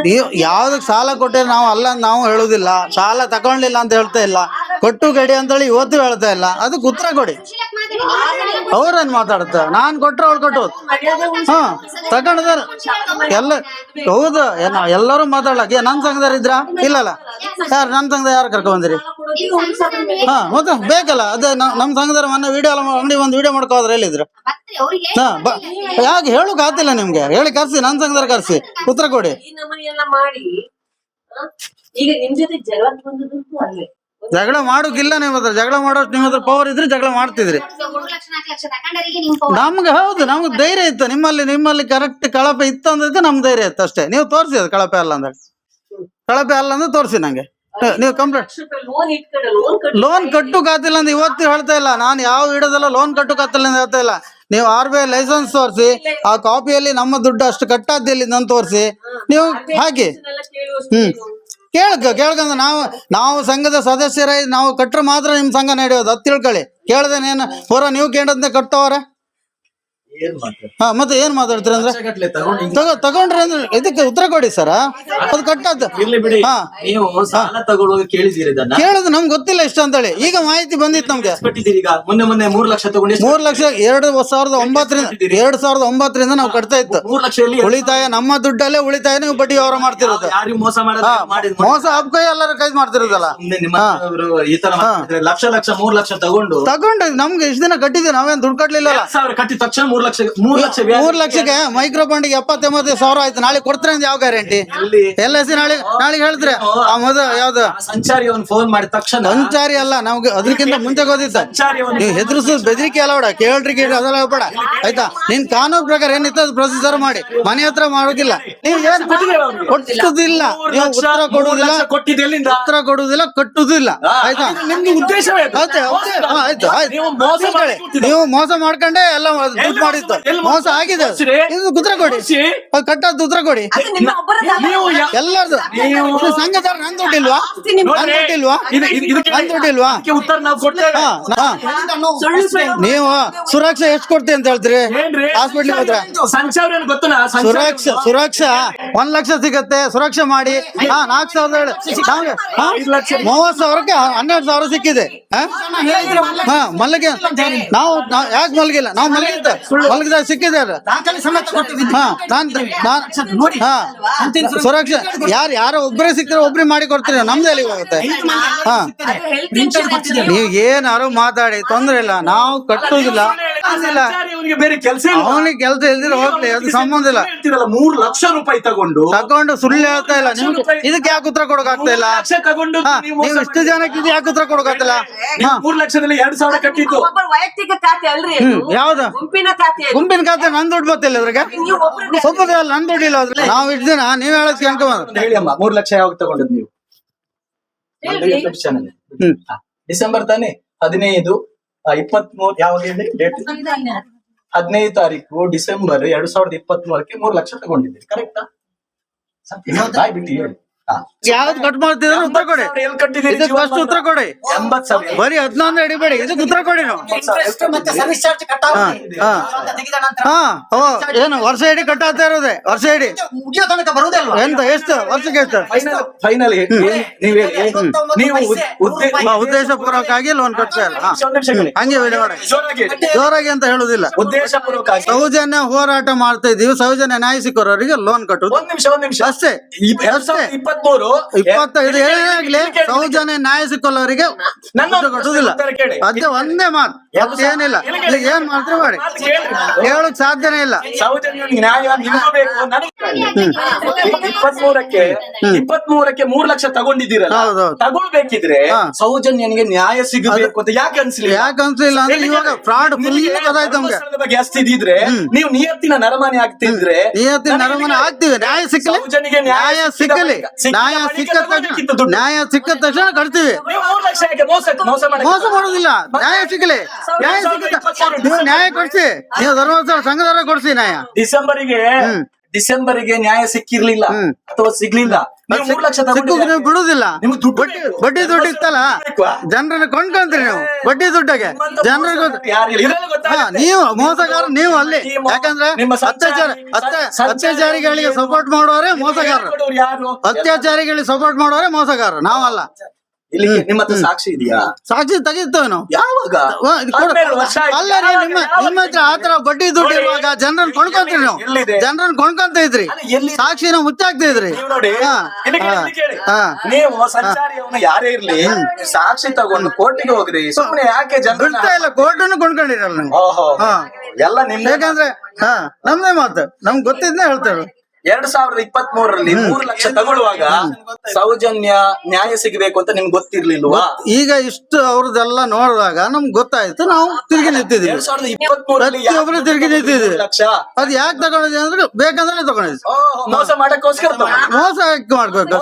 B: ನೀವು ಯಾವ್ದಕ್ ಸಾಲ ಕೊಟ್ಟರೆ ನಾವು ಅಲ್ಲ ನಾವು ಹೇಳುದಿಲ್ಲ. ಸಾಲ ತಕೊಂಡಿಲ್ಲ ಅಂತ ಹೇಳ್ತಾ ಇಲ್ಲ. ಕೊಟ್ಟು ಗಡಿ ಅಂತೇಳಿ ಇವತ್ತು ಹೇಳ್ತಾ ಇಲ್ಲ. ಅದಕ್ಕೆ ಉತ್ತರ ಕೊಡಿ. ಅವ್ರನ್ ಮಾತಾಡ್ತ ನಾನ್ ಕೊಟ್ರೆ ಅವ್ಳು ಕೊಟ್ಟೋದು.
A: ಉಳ್ಸಿ-
B: ಹಾ ತಗೊಂಡದಾರ ಎಲ್ಲ ಹೌದು ಏನೋ ಎಲ್ಲರೂ ಮಾತಾಡ್ಲಕ್ ಏ ನನ್ ಸಂಘದಾರ ಇದ್ರ? ಇಲ್ಲಲ್ಲ. ಯಾರು ನನ್ ಸಂಘದ ಯಾರು ಕರ್ಕೊ ಬಂದಿರಿ? ಹ ಮತ್ತೆ ಬೇಕಲ್ಲ. ಅದೇ ನಮ್ ಸಂಘದಾರ ಮೊನ್ನೆ ವಿಡಿಯೋ ಎಲ್ಲ ಅಂಗಡಿ ಒಂದು ವಿಡಿಯೋ ಮಾಡ್ಕೋದ್ರೆ ಎಲ್ಲಿದ್ರು? ಹ ಯಾಕೆ ಹೇಳಕ್ ಆತಿಲ್ಲ ನಿಮ್ಗೆ. ಹೇಳಿ ಕರ್ಸಿ ನನ್ ಸಂಘದ ಕರ್ಸಿ. ಉತ್ತರ ಕೊಡಿ.
A: ಈ ನಮನಿ ಎಲ್ಲ ಮಾಡಿ ಆ, ಈಗ ನಿಮ್ ಜೊತೆ ಜಗಳಕ್ಕೆ ಬಂದದಂತೂ ಅಲ್ಲೇ.
B: ಜಗಳ ಮಾಡೋಕಿಲ್ಲ ನಿಮ್ಮ ಹತ್ರ. ಜಗಳ ಮಾಡೋಷ್ಟು ನಿಮ್ಮ ಹತ್ರ ಪವರ್ ಇದ್ರೆ ಜಗಳ ಮಾಡ್ತಿದ್ರಿ.
D: ಮೂರು ಲಕ್ಷ ನಾಲ್ಕು ಲಕ್ಷ ತಕೊಂಡರಿಗೆ ನಿಮ್ ಪೌ-
B: ನಮ್ಗೆ ಹೌದು ನಮ್ಗೆ ಧೈರ್ಯ ಇತ್ತು. ನಿಮ್ಮಲ್ಲಿ ನಿಮ್ಮಲ್ಲಿ ಕರೆಕ್ಟ್ ಕಳಪೆ ಇತ್ತು ಅಂದ್ರೆ ನಮ್ ಧೈರ್ಯ ಇತ್ತು ಅಷ್ಟೇ. ನೀವು ತೋರಿಸಿ ಅದು ಕಳಪೆ ಅಲ್ಲ ಅಂದ್ರೆ. ಕಳಪೆ ಅಲ್ಲ ಅಂದ್ರೆ ತೋರಿಸಿ ನಂಗೆ. ನೀವು ಕಂಪ್ಲೇಂಟ್
A: ಲಕ್ಷ ರೂಪಾಯಿ ಲೋನ್ ಇಟ್ಕೊಂಡ ಲೋನ್ ಕಟ್ಟಿ
B: ಲೋನ್ ಕಾತಿಲ್ಲ ಅಂತ ಇವತ್ತು ಹೇಳ್ತಾ ಇಲ್ಲ. ನಾನು ಯಾವ ಇಡೋದಲ್ಲ ಲೋನ್ ಕಟ್ಟು ಕಾತಿಲ್ಲ ಅಂತ ಹೇಳ್ತಾ ಇಲ್ಲ. ನೀವು ಆರ್ ಬಿ ಐ ಲೈಸೆನ್ಸ್ ತೋರಿಸಿ, ಆ ಕಾಪಿಯಲ್ಲಿ ನಮ್ಮ ದುಡ್ಡು ಅಷ್ಟು ಕಟ್ಟಾದ್ದಿಲ್ಲ ನಾನು ತೋರಿಸಿ. ನೀವು ಹಾಕಿ
A: ಹ್ಮ್?
B: ಕೇಳ್ಕ ಕೇಳ್ಕಂದ್ರೆ ನಾವು ನಾವು ಸಂಘದ ಸದಸ್ಯರಾಗಿ ನಾವು ಕಟ್ಟರೆ ಮಾತ್ರ ನಿಮ್ ಸಂಘ ನಡೆಯೋದು. ಅದು ತಿಳ್ಕೊಳ್ಳಿ ಕೇಳ್ದೇನೇನು ಹೊರ ನೀವು ಕೇಳದ್ನೆ ಕಟ್ತವ್ರೆ. ಹಾ ಮತ್ತೆ ಏನ್ ಮಾತಾಡ್ತೀರ ಅಂದ್ರೆ? ತಗೋ ತಗೊಂಡ್ರೆ ಅಂದ್ರೆ ಇದಕ್ಕೆ ಉತ್ತರ ಕೊಡಿ ಸರ. ಅದು
C: ಬಿಡಿ.
B: ಹಾ.
C: ನೀವು ಸಾಲ ತಗೊಳ್ಳುವಾಗ ಕೇಳಿದಿರಿ ಇದನ್ನ?
B: ಕೇಳುದು ನಮ್ಗೆ ಗೊತ್ತಿಲ್ಲ ಎಷ್ಟು ಅಂತೇಳಿ. ಈಗ ಮಾಹಿತಿ ಬಂದಿತ್ತು ನಮ್ಗೆ.
C: ಈಗ. ಮೊನ್ನೆ ಮೊನ್ನೆ ಮೂರ್ ಲಕ್ಷ ತಗೊಂಡು
B: ಮೂರ್ ಲಕ್ಷ ಎರಡು ಸಾವಿರದ ಒಂಬತ್ತರಿಂದ ಎರಡ್ ಸಾವಿರದ ಒಂಬತ್ತರಿಂದ ನಾವು ಕಟ್ತಾ ಇತ್ತು.
C: ಮೂರ್ ಲಕ್ಷದಲ್ಲಿ
B: ಉಳಿತಾಯ ನಮ್ಮ ದುಡ್ಡಲ್ಲೇ ಉಳಿತಾಯ ನೀವು ಬಡ್ಡಿ ವ್ಯವಹಾರ ಮಾಡ್ತಿರೋದು.
C: ಯಾರಿಗೂ ಮೋಸ ಮಾಡಿ
B: ಮೋಸ ಹಬ್ಬ ಎಲ್ಲರೂ ಕೈ ಮಾಡ್ತಿರೋದಲ್ಲ.
C: ಈ ತರ ಲಕ್ಷ ಲಕ್ಷ ಮೂರ್ ಲಕ್ಷ ತಗೊಂಡು
B: ತಗೊಂಡು ನಮ್ಗೆ ಇಷ್ಟ ದಿನ ಕಟ್ಟಿದ್ವಿ ನಾವೇನ್ ದುಡ್ಡು ಕಟ್ಲಿಲ್ಲ
C: ಸಾವಿರ ಕಟ್ಟಿದ ತಕ್ಷಣ ಮೂರ್ ಲಕ್ಷ ಮೂರ್ ಲಕ್ಷ ವ್ಯಾಜ್ಯ
B: ಮೂರ್ ಲಕ್ಷಕ್ಕೆ ಮೈಕ್ರೋ ಫಂಡ್ಗೆ ಎಪ್ಪತ್ತೆಂಬತ್ತು ಸಾವಿರ ಆಯ್ತು. ನಾಳೆ ಕೊಡ್ತಾರೆ ಅಂತ ಯಾವ ಗ್ಯಾರಂಟಿ
C: ಎಲ್ಲಿ?
B: ಎಲ್ ಎಸ್ ಸಿ ನಾಳೆ ನಾಳೆ ಹೇಳಿದ್ರೆ ಆ ಮೊದಲು ಯಾವ್ದು?
C: ಆ ಸಂಚಾರಿ ಅವ್ನು ಫೋನ್ ಮಾಡಿದ ತಕ್ಷಣ
B: ಸಂಚಾರಿ ಅಲ್ಲ ನಮ್ಗೆ ಅದಕ್ಕಿಂತ ಮುಂಚೆ ಗೊತ್ತಿತ್ತ
C: ಸಂಚಾರಿ ಅವನು
B: ನೀವು ಹೆದರ್ಸೋದು ಬೆದರಿಕೆ ಅಲ್ಲ ಬೇಡ ಕೇಳ್ರಿ ಕೇಳ್ರಿ ಅದೆಲ್ಲ ಬೇಡ. ಆಯ್ತಾ? ನಿನ್ ಕಾನೂನು ಪ್ರಕಾರ ಏನಿತ್ತು ಅದು ಪ್ರೊಸೀಜರ್ ಮಾಡಿ. ಮನೆ ಹತ್ರ ಮಾಡೋದಿಲ್ಲ. ನೀವು ಏನ್ ಕೊಟ್ಟುದಿಲ್ಲ ನೀವು ಉತ್ತರ ಕೊಡುವುದಿಲ್ಲ
C: ಕೊಟ್ಟಿದ್ದು ಎಲ್ಲಿಂದ
B: ಉತ್ತರ ಕೊಡುವುದಿಲ್ಲ ಕಟ್ಟುದಿಲ್ಲ. ಆಯ್ತಾ?
C: ನಿಮ್ಗೆ ಉದ್ದೇಶವೇ ಅದು.
B: ಆಯ್ತು. ಹಾ, ಆಯ್ತು ಆಯ್ತು.
C: ನೀವು ಮೋಸ
B: ಮಾಡ್ಕೊಂಡೇ
C: ಮಾಡ್ಕೊಡ್ತೀರಿ.
B: ನೀವು ಮೋಸ ಮಾಡ್ಕೊಂಡೆ ಎಲ್ಲ ದುಡ್ಡು
C: ಎಲ್ಲಿ
B: ಮೋಸ ಆಗಿದೆ. ಇದು ಉತ್ತರ ಕೊಡಿ. ಕಟ್ಟದ್ದು ಉತ್ತರ ಕೊಡಿ.
C: ನೀವು
B: ಎಲ್ಲರದು.
C: ನೀವು-
B: ಸಂಘದವ್ರ ನನ್ ದುಡ್ಡಿಲ್ವಾ ನನ್
C: ನೋಡ್ರಿ,
B: ದುಡ್ಡಿಲ್ವಾ
C: ಇದು- ಇದು- ಇದಕ್ಕೆ-
B: ನನ್
C: ಉತ್ತರ ನಾವು
B: ಸುರಕ್ಷಾ ಎಷ್ಟು ಕೊಡ್ತೀವಿ ಅಂತ ಹೇಳ್ತೀರಿ? ಹಾಸ್ಪಿಟ್ಲ್ ಹೋದ್ರೆ. ಸುರಕ್ಷಾ ಸುರಕ್ಷಾ. ಒಂದ್ ಲಕ್ಷ ಸಿಗತ್ತೆ. ಸುರಕ್ಷೆ ಮಾಡಿ. ಹಾ ನಾಲ್ಕು ಸಾವಿರದ? ಮೂವತ್ ಸಾವಿರಕ್ಕೆ ಹನ್ನೆರಡು ಸಾವಿರ ಸಿಕ್ಕಿದೆ. ಹಾ? ಮಲ್ಲಿಗೆ. ನಾವು ನಾವು ಯಾಕೆ ಮಲಗಿಲ್ಲ? ನಾವು ಮಲಗಿದ್ದ. ಮಲಗಿದಾಗ ಸಮೇತ ಅದು. ಹಾ ನಾನ್ ನಾನ್ ಹಾ. ಸುರಕ್ಷಾ ಯಾರು ಯಾರೋ ಒಬ್ಬರೇ ಸಿಕ್ತಾರೆ ಒಬ್ರೇ ಮಾಡಿ ಕೊಡ್ತೀರಿ? ನಮ್ದು ಎಲ್ಲಿಗೆ ಹೋಗುತ್ತೆ. ಹಾ. ನೀವು ಏನಾರು ಮಾತಾಡಿ ತೊಂದ್ರೆ ಇಲ್ಲ. ನಾವು ಕಟ್ಟೋದಿಲ್ಲ. ಇಲ್ಲ
C: ಅವನಿಗೆ ಬೇರೆ ಕೆಲಸ
B: ಅವನಿಗೆ ಕೆಲಸ ಇಲ್ದಿರ ಹೋಗ್ಲಿ ಅದು ಸಂಬಂಧ ಇಲ್ಲ.
C: ಹೇಳ್ತಿರಲ್ಲ ಮೂರ್ ಲಕ್ಷ ರೂಪಾಯಿ ತಗೊಂಡು
B: ತಗೊಂಡು ಸುಳ್ಳು ಹೇಳ್ತಾ ಇಲ್ಲ. ನಿಮ್ಗೆ ಇದಕ್ಕೆ ಯಾಕೆ ಉತ್ತರ ಕೊಡೋಕಾಗ್ತಾ ಆಗ್ತಾ ಇಲ್ಲ?
C: ಮೂರ್ ಲಕ್ಷ ತಗೊಂಡು
B: ಹಾ,
C: ನೀವು ಮೋಸ
B: ನೀವು ಇಷ್ಟು ಜನಕ್ಕೆ ಇದು ಯಾಕೆ ಉತ್ತರ ಕೊಡಕ್ ಆಗ್ತಿಲ್ಲ
C: ನೀವು
B: ಹಾ
C: ಮೂರ್ ಲಕ್ಷದಲ್ಲಿ ಎರಡ್ ಸಾವಿರ ಕಟ್ಟಿದ್ದು.
A: ಒಬ್ಬರ ವೈಯಕ್ತಿಕ ಖಾತೆ ಅಲ್ರಿ.
B: ಹ್ಮ್ ಯಾವ್ದು?
A: ಗುಂಪಿನ ಖಾತೆ ಅದು.
B: ಗುಂಪಿನ ಖಾತೆ ನನ್ ದುಡ್ಡು ಗೊತ್ತಿಲ್ಲ ಅದ್ರಾಗ
A: ನೀವು
B: ಅಲ್ಲ ನನ್ ದುಡ್ಡು ಇಲ್ಲ ಅದ್ರಲ್ಲಿ. ನಾವು ನೀವ್ ಹೇಳೋದ್
C: ಹೇಳಿ ಅಮ್ಮ ಮೂರ್ ಲಕ್ಷ ಯಾವಾಗ ತಗೊಂಡದ್ ನೀವು.
B: ಹ್ಮ್.
C: ಡಿಸೆಂಬರ್ ತಾನೆ ಹದಿನೈದು ಇಪ್ಪತ್ ಮೂರ್ ಯಾವಾಗ ಹೇಳಿ? ಡೇಟ್? ಹದಿನೈದು ತಾರೀಕು ಡಿಸೆಂಬರ್ ಎರಡ್ ಸಾವಿರದ ಇಪ್ಪತ್ತ್ ಮೂರಕ್ಕೆ ಮೂರ್ ಲಕ್ಷ ತಗೊಂಡಿದ್ದೀರಿ ಕರೆಕ್ಟಾ? ಸತ್ಯ. ಬಾಯ್ ಬಿಟ್ಟು ಹೇಳಿ.
B: ಯಾವ್ದು ಕಟ್ ಮಾಡ್ತಿದ್ರು ಉತ್ತರ ಕೊಡಿ. ಇದಕ್ಕೆ ಉತ್ತರ ಕೊಡಿ.
C: ಎಂಬತ್ ಸಾವಿರ.
B: ಬರೀ ಹದಿನೊಂದು ಹಿಡಿಬೇಡಿ ಇದಕ್ಕೆ ಉತ್ತರ ಕೊಡಿ ನಾವು.
E: ಇಂಟ್ರೆಸ್ಟ್ ಮತ್ತೆ ಸರ್ವಿಸ್ ಚಾರ್ಜ್ ಕಟ್
B: ಹಾ, ಹಾ.
E: ತೆಗೆದ ನಂತರ
B: ಹಾ ಓ ಏನು ವರ್ಷ ಇಡೀ ಕಟ್ಟಾಗ್ತಾ ಇರೋದೆ? ವರ್ಷ ಇಡೀ
E: ಮುಗಿಯೋ ತನಕ ಬರುವುದೇ ಅಲ್ವಾ?
B: ಎಂತ ಎಷ್ಟು? ವರ್ಷಕ್ಕೆ ಎಷ್ಟು?
C: ಫೈನಲ್ ಫೈನಲ್ ನೀವು ಹೇಳಿ. ನೀವು ಉದ್- ಉದ್ದೇ-
B: ಹಾ, ಉದ್ದೇಶಪೂರ್ವಕವಾಗಿ ಲೋನ್ ಕಟ್ತಾ ಇಲ್ಲ. ಹಾ.
C: ಒಂದ್ ನಿಮಿಷ ಕೇಳಿ.
B: ಹಂಗೆ ಬಿಡಿ ಮಾಡಿ
C: ಜೋರಾಗಿ ಹೇಳಿ.
B: ಜೋರಾಗಿ ಅಂತ ಹೇಳುದಿಲ್ಲ.
C: ಉದ್ದೇಶಪೂರ್ವಕವಾಗಿ.
B: ಸೌಜನ್ಯ ಹೋರಾಟ ಮಾಡ್ತಾ ಇದೀವಿ ಸೌಜನ್ಯ ನ್ಯಾಯ ಸಿಕ್ಕೋರವರಿಗೆ ಲೋನ್ ಕಟ್ಟುದು
C: ಒಂದ್ ನಿಮಿಷ ಒಂದ್ ನಿಮಿಷ.
B: ಅಷ್ಟೇ.
C: ಈ ಎರಡ್ ಸಾವಿರದ ಇಪ್ಪತ್ಮೂರು
B: ಇಪ್ಪತ್ತೈದು. ಏನಾಗ್ಲಿ ಸೌಜನ್ಯ ನ್ಯಾಯ ಸಿಕ್ಕೋಲ್ಲವರಿಗೆ
C: ನನ್ನ
B: ಕಟ್ಟುದಿಲ್ಲ
C: ಉತ್ತರ ಕೇಳಿ.
B: ಅದೇ ಒಂದೇ ಮಾತು. ಏನಿಲ್ಲ ಏನ್ ಮಾಡ್ತೀರಿ ಮಾಡಿ? ಹೇಳಕ್ ಸಾಧ್ಯನೇ ಇಲ್ಲ.
C: ನ್ಯಾಯ ನಿಮಗೂ ಬೇಕು ನನಗೆ ಇಪ್ಪತ್ಮೂರಕ್ಕೆ ಇಪ್ಪತ್ಮೂರಕ್ಕೆ ಮೂರ್ ಲಕ್ಷ ತಗೊಂಡಿದ್ದೀರಲ್ಲ?
B: ಹೌದೌದು.
C: ತಗೊಳ್ಬೇಕಿದ್ರೆ. ಸೌಜನ್ಯನಿಗೆ ನ್ಯಾಯ ಸಿಗಬೇಕು ಅಂತ ಯಾಕೆ ಅನ್ಸಿಲ್ಲ
B: ಯಾಕೆ ಅನ್ಸಲಿಲ್ಲ ಅಂದ್ರೆ ಇವಾಗ ಫ್ರಾಡ್ ಫುಲ್
C: ನಿಮಗೆ
B: ಗೊತ್ತಾಯ್ತು ನಮ್ಗೆ.
C: ಬಗ್ಗೆ ಅಷ್ಟಿದ್ರೆ ನೀವು ನಿಯತ್ತಿನ ನರಮಾನೆ ಆಗ್ತಿದ್ರೆ
B: ನಿಯತ್ತಿನ ನರಮಾನೆ ಆಗ್ತಿದೆ. ಆಗ್ತೀವಿ ನ್ಯಾಯ ಸಿಕ್ಕಲಿ
C: ಸೌಜನ್ಯಗೆ
B: ನ್ಯಾಯ ಸಿಕ್ಕಲಿ ನ್ಯಾಯ ಸಿಕ್ಕ ನ್ಯಾಯ ಸಿಕ್ಕ ತಕ್ಷಣ ಕಟ್ತೀವಿ.
C: ನೀವು ಮೂರ್ ಲಕ್ಷ ಯಾಕೆ ಮೋಸ ಮೋಸ
B: ಮಾಡೋದಿಲ್ಲ. ನ್ಯಾಯ ಸಿಗಲಿ ನ್ಯಾಯ ಸಿಕ್ಕ ನೀವು ನ್ಯಾಯ ಕೊಡ್ಸಿ. ನೀವು ಧರ್ಮಸ್ಥಳ ಸಂಘದವರ ಕೊಡ್ಸಿ ನ್ಯಾಯ.
C: ಡಿಸೆಂಬರಿಗೆ
B: ಡಿಸೆಂಬರ್ಗೆ
C: ಡಿಸೆಂಬರಿಗೆ ನ್ಯಾಯ ಸಿಕ್ಕಿರ್ಲಿಲ್ಲ. ಅಥವಾ ಸಿಗ್ಲಿಲ್ಲ. ನೀವು ಮೂರ್ ಲಕ್ಷ
B: ಸಿಕ್ಕುದು ನೀವು ಬಿಡುದಿಲ್ಲ
C: ನಿಮ್ಗೆ ದುಡ್ಡು
B: ಬಡ್ಡಿ ದುಡ್ಡು ಇತ್ತಲ್ಲ. ಜನರನ್ನ ಕೊಂಡ್ಕೊಂತೀರಿ ನೀವು. ಬಡ್ಡಿ ದುಡ್ಡಾಗೆ. ಜನರಿಗೆ. ನೀವು ಮೋಸಗಾರ ನೀವು ಅಲ್ಲಿ. ಯಾಕಂದ್ರೆ
C: ನಿಮ್ಮ
B: ಅತ್ಯಾಚಾರ ಅತ್ಯಾಚಾರಿಗಳಿಗೆ ಸಪೋರ್ಟ್ ಮಾಡುವವರೇ ಮೋಸಗಾರರು. ಅತ್ಯಾಚಾರಿಗಳಿಗೆ ಸಪೋರ್ಟ್ ಮಾಡುವವರೇ ಮೋಸಗಾರರು. ನಾವಲ್ಲ.
C: ಇಲ್ಲಿ ನಿಮ್ಮ ಹತ್ರ ಸಾಕ್ಷಿ ಇದೆಯಾ?
B: ಸಾಕ್ಷಿ ತೆಗಿತೇವೆ ನಾವು
C: ಯಾವಾಗ
B: ವಾ, ಇದು ಕೊಡು.
C: ಹನ್ನೆರಡು ವರ್ಷ ಆಯ್ತು.
B: ಅಲ್ಲ ರೀ,
C: ಯಾವಾಗ-
B: ನಿಮ್ಮ
C: ಯಾವಾಗ?
B: ನಿಮ್ಮ ಹತ್ರ ಆತರ ಬಡ್ಡಿ ದುಡ್ಡು
C: ನೋಡಿ,
B: ಇರುವಾಗ ಜನರನ್ನ ಕೊಂಡ್ಕೊಂತೀರಿ ನಾವು.
C: ಎಲ್ಲಿದೆ?
B: ಜನರನ್ನ ಕೊಂಡ್ಕೊಂತ ಇದ್ರಿ.
C: ಅಲ್ಲ, ಎಲ್ಲಿ-
B: ಸಾಕ್ಷಿನ ಮುಚ್ಚಾಕ್ತಿದ್ರಿ
C: ನೀವು ನೋಡಿ
B: ಹಾ,
C: ಇಲ್ಲಿ ಕೇಳಿ,
B: ಹಾ,
C: ಇಲ್ಲಿ ಕೇಳಿ.
B: ಹಾ.
C: ನೀವು ಸಂಚಾರಿಯವನು ಯಾರೇ ಇರ್ಲಿ ಸಾಕ್ಷಿ ತಗೊಂಡು ಕೋರ್ಟಿಗೆ ಹೋಗ್ರಿ. ಸುಮ್ಮನೆ ಯಾಕೆ
B: ಬಿಡ್ತಾ
C: ಜನ
B: ಇಲ್ಲ ಕೋರ್ಟನ್ನು ಕೊಂಡ್ಕೊಂಡಿರಲ್ಲ ನೀವು.
C: ಓಹೋ.
B: ಹಾ.
C: ಎಲ್ಲ ನಿಮ್ಗೆ
B: ಯಾಕಂದ್ರೆ ಹಾ ನಮ್ದೇ ಮಾತು. ನಮ್ಗೆ ಗೊತ್ತಿದ್ದೇ ಹೇಳ್ತೇವೆ.
C: ಎರಡ್ ಸಾವಿರದ ಇಪ್ಪತ್ತ್ ಮೂರರಲ್ಲಿ ಮೂರು ಲಕ್ಷ ತಗೊಳ್ಳುವಾಗ ಸೌಜನ್ಯ ನ್ಯಾಯ ಸಿಗಬೇಕು ಅಂತ ನಿಮ್ಗೆ ಗೊತ್ತಿರ್ಲಿಲ್ವಾ?
B: ಈಗ ಇಷ್ಟು ಅವ್ರದ್ದೆಲ್ಲ ನೋಡಿದಾಗ ನಮ್ಗೆ ಗೊತ್ತಾಯ್ತು. ನಾವು ತಿರುಗಿ ನಿಂತಿದ್ದೀವಿ.
C: ಎರಡ್ ಸಾವಿರದ ಇಪ್ಪತ್ತ್ ಮೂರರಲ್ಲಿ
B: ಪ್ರತಿಯೊಬ್ರು ತಿರುಗಿ ನಿಂತಿದ್ದೀವಿ.
C: ಲಕ್ಷ?
B: ಅದ್ ಯಾಕೆ ತಗೊಂಡಿದ್ವಿ ಅಂದ್ರೆ ಬೇಕಂದ್ರೆ ತಗೊಂಡಿದ್ವಿ
C: ಮೋಸ ಮಾಡಕ್ಕೋಸ್ಕರ
B: ಮೋಸ ಯಾಕೆ ಮಾಡ್ಬೇಕು?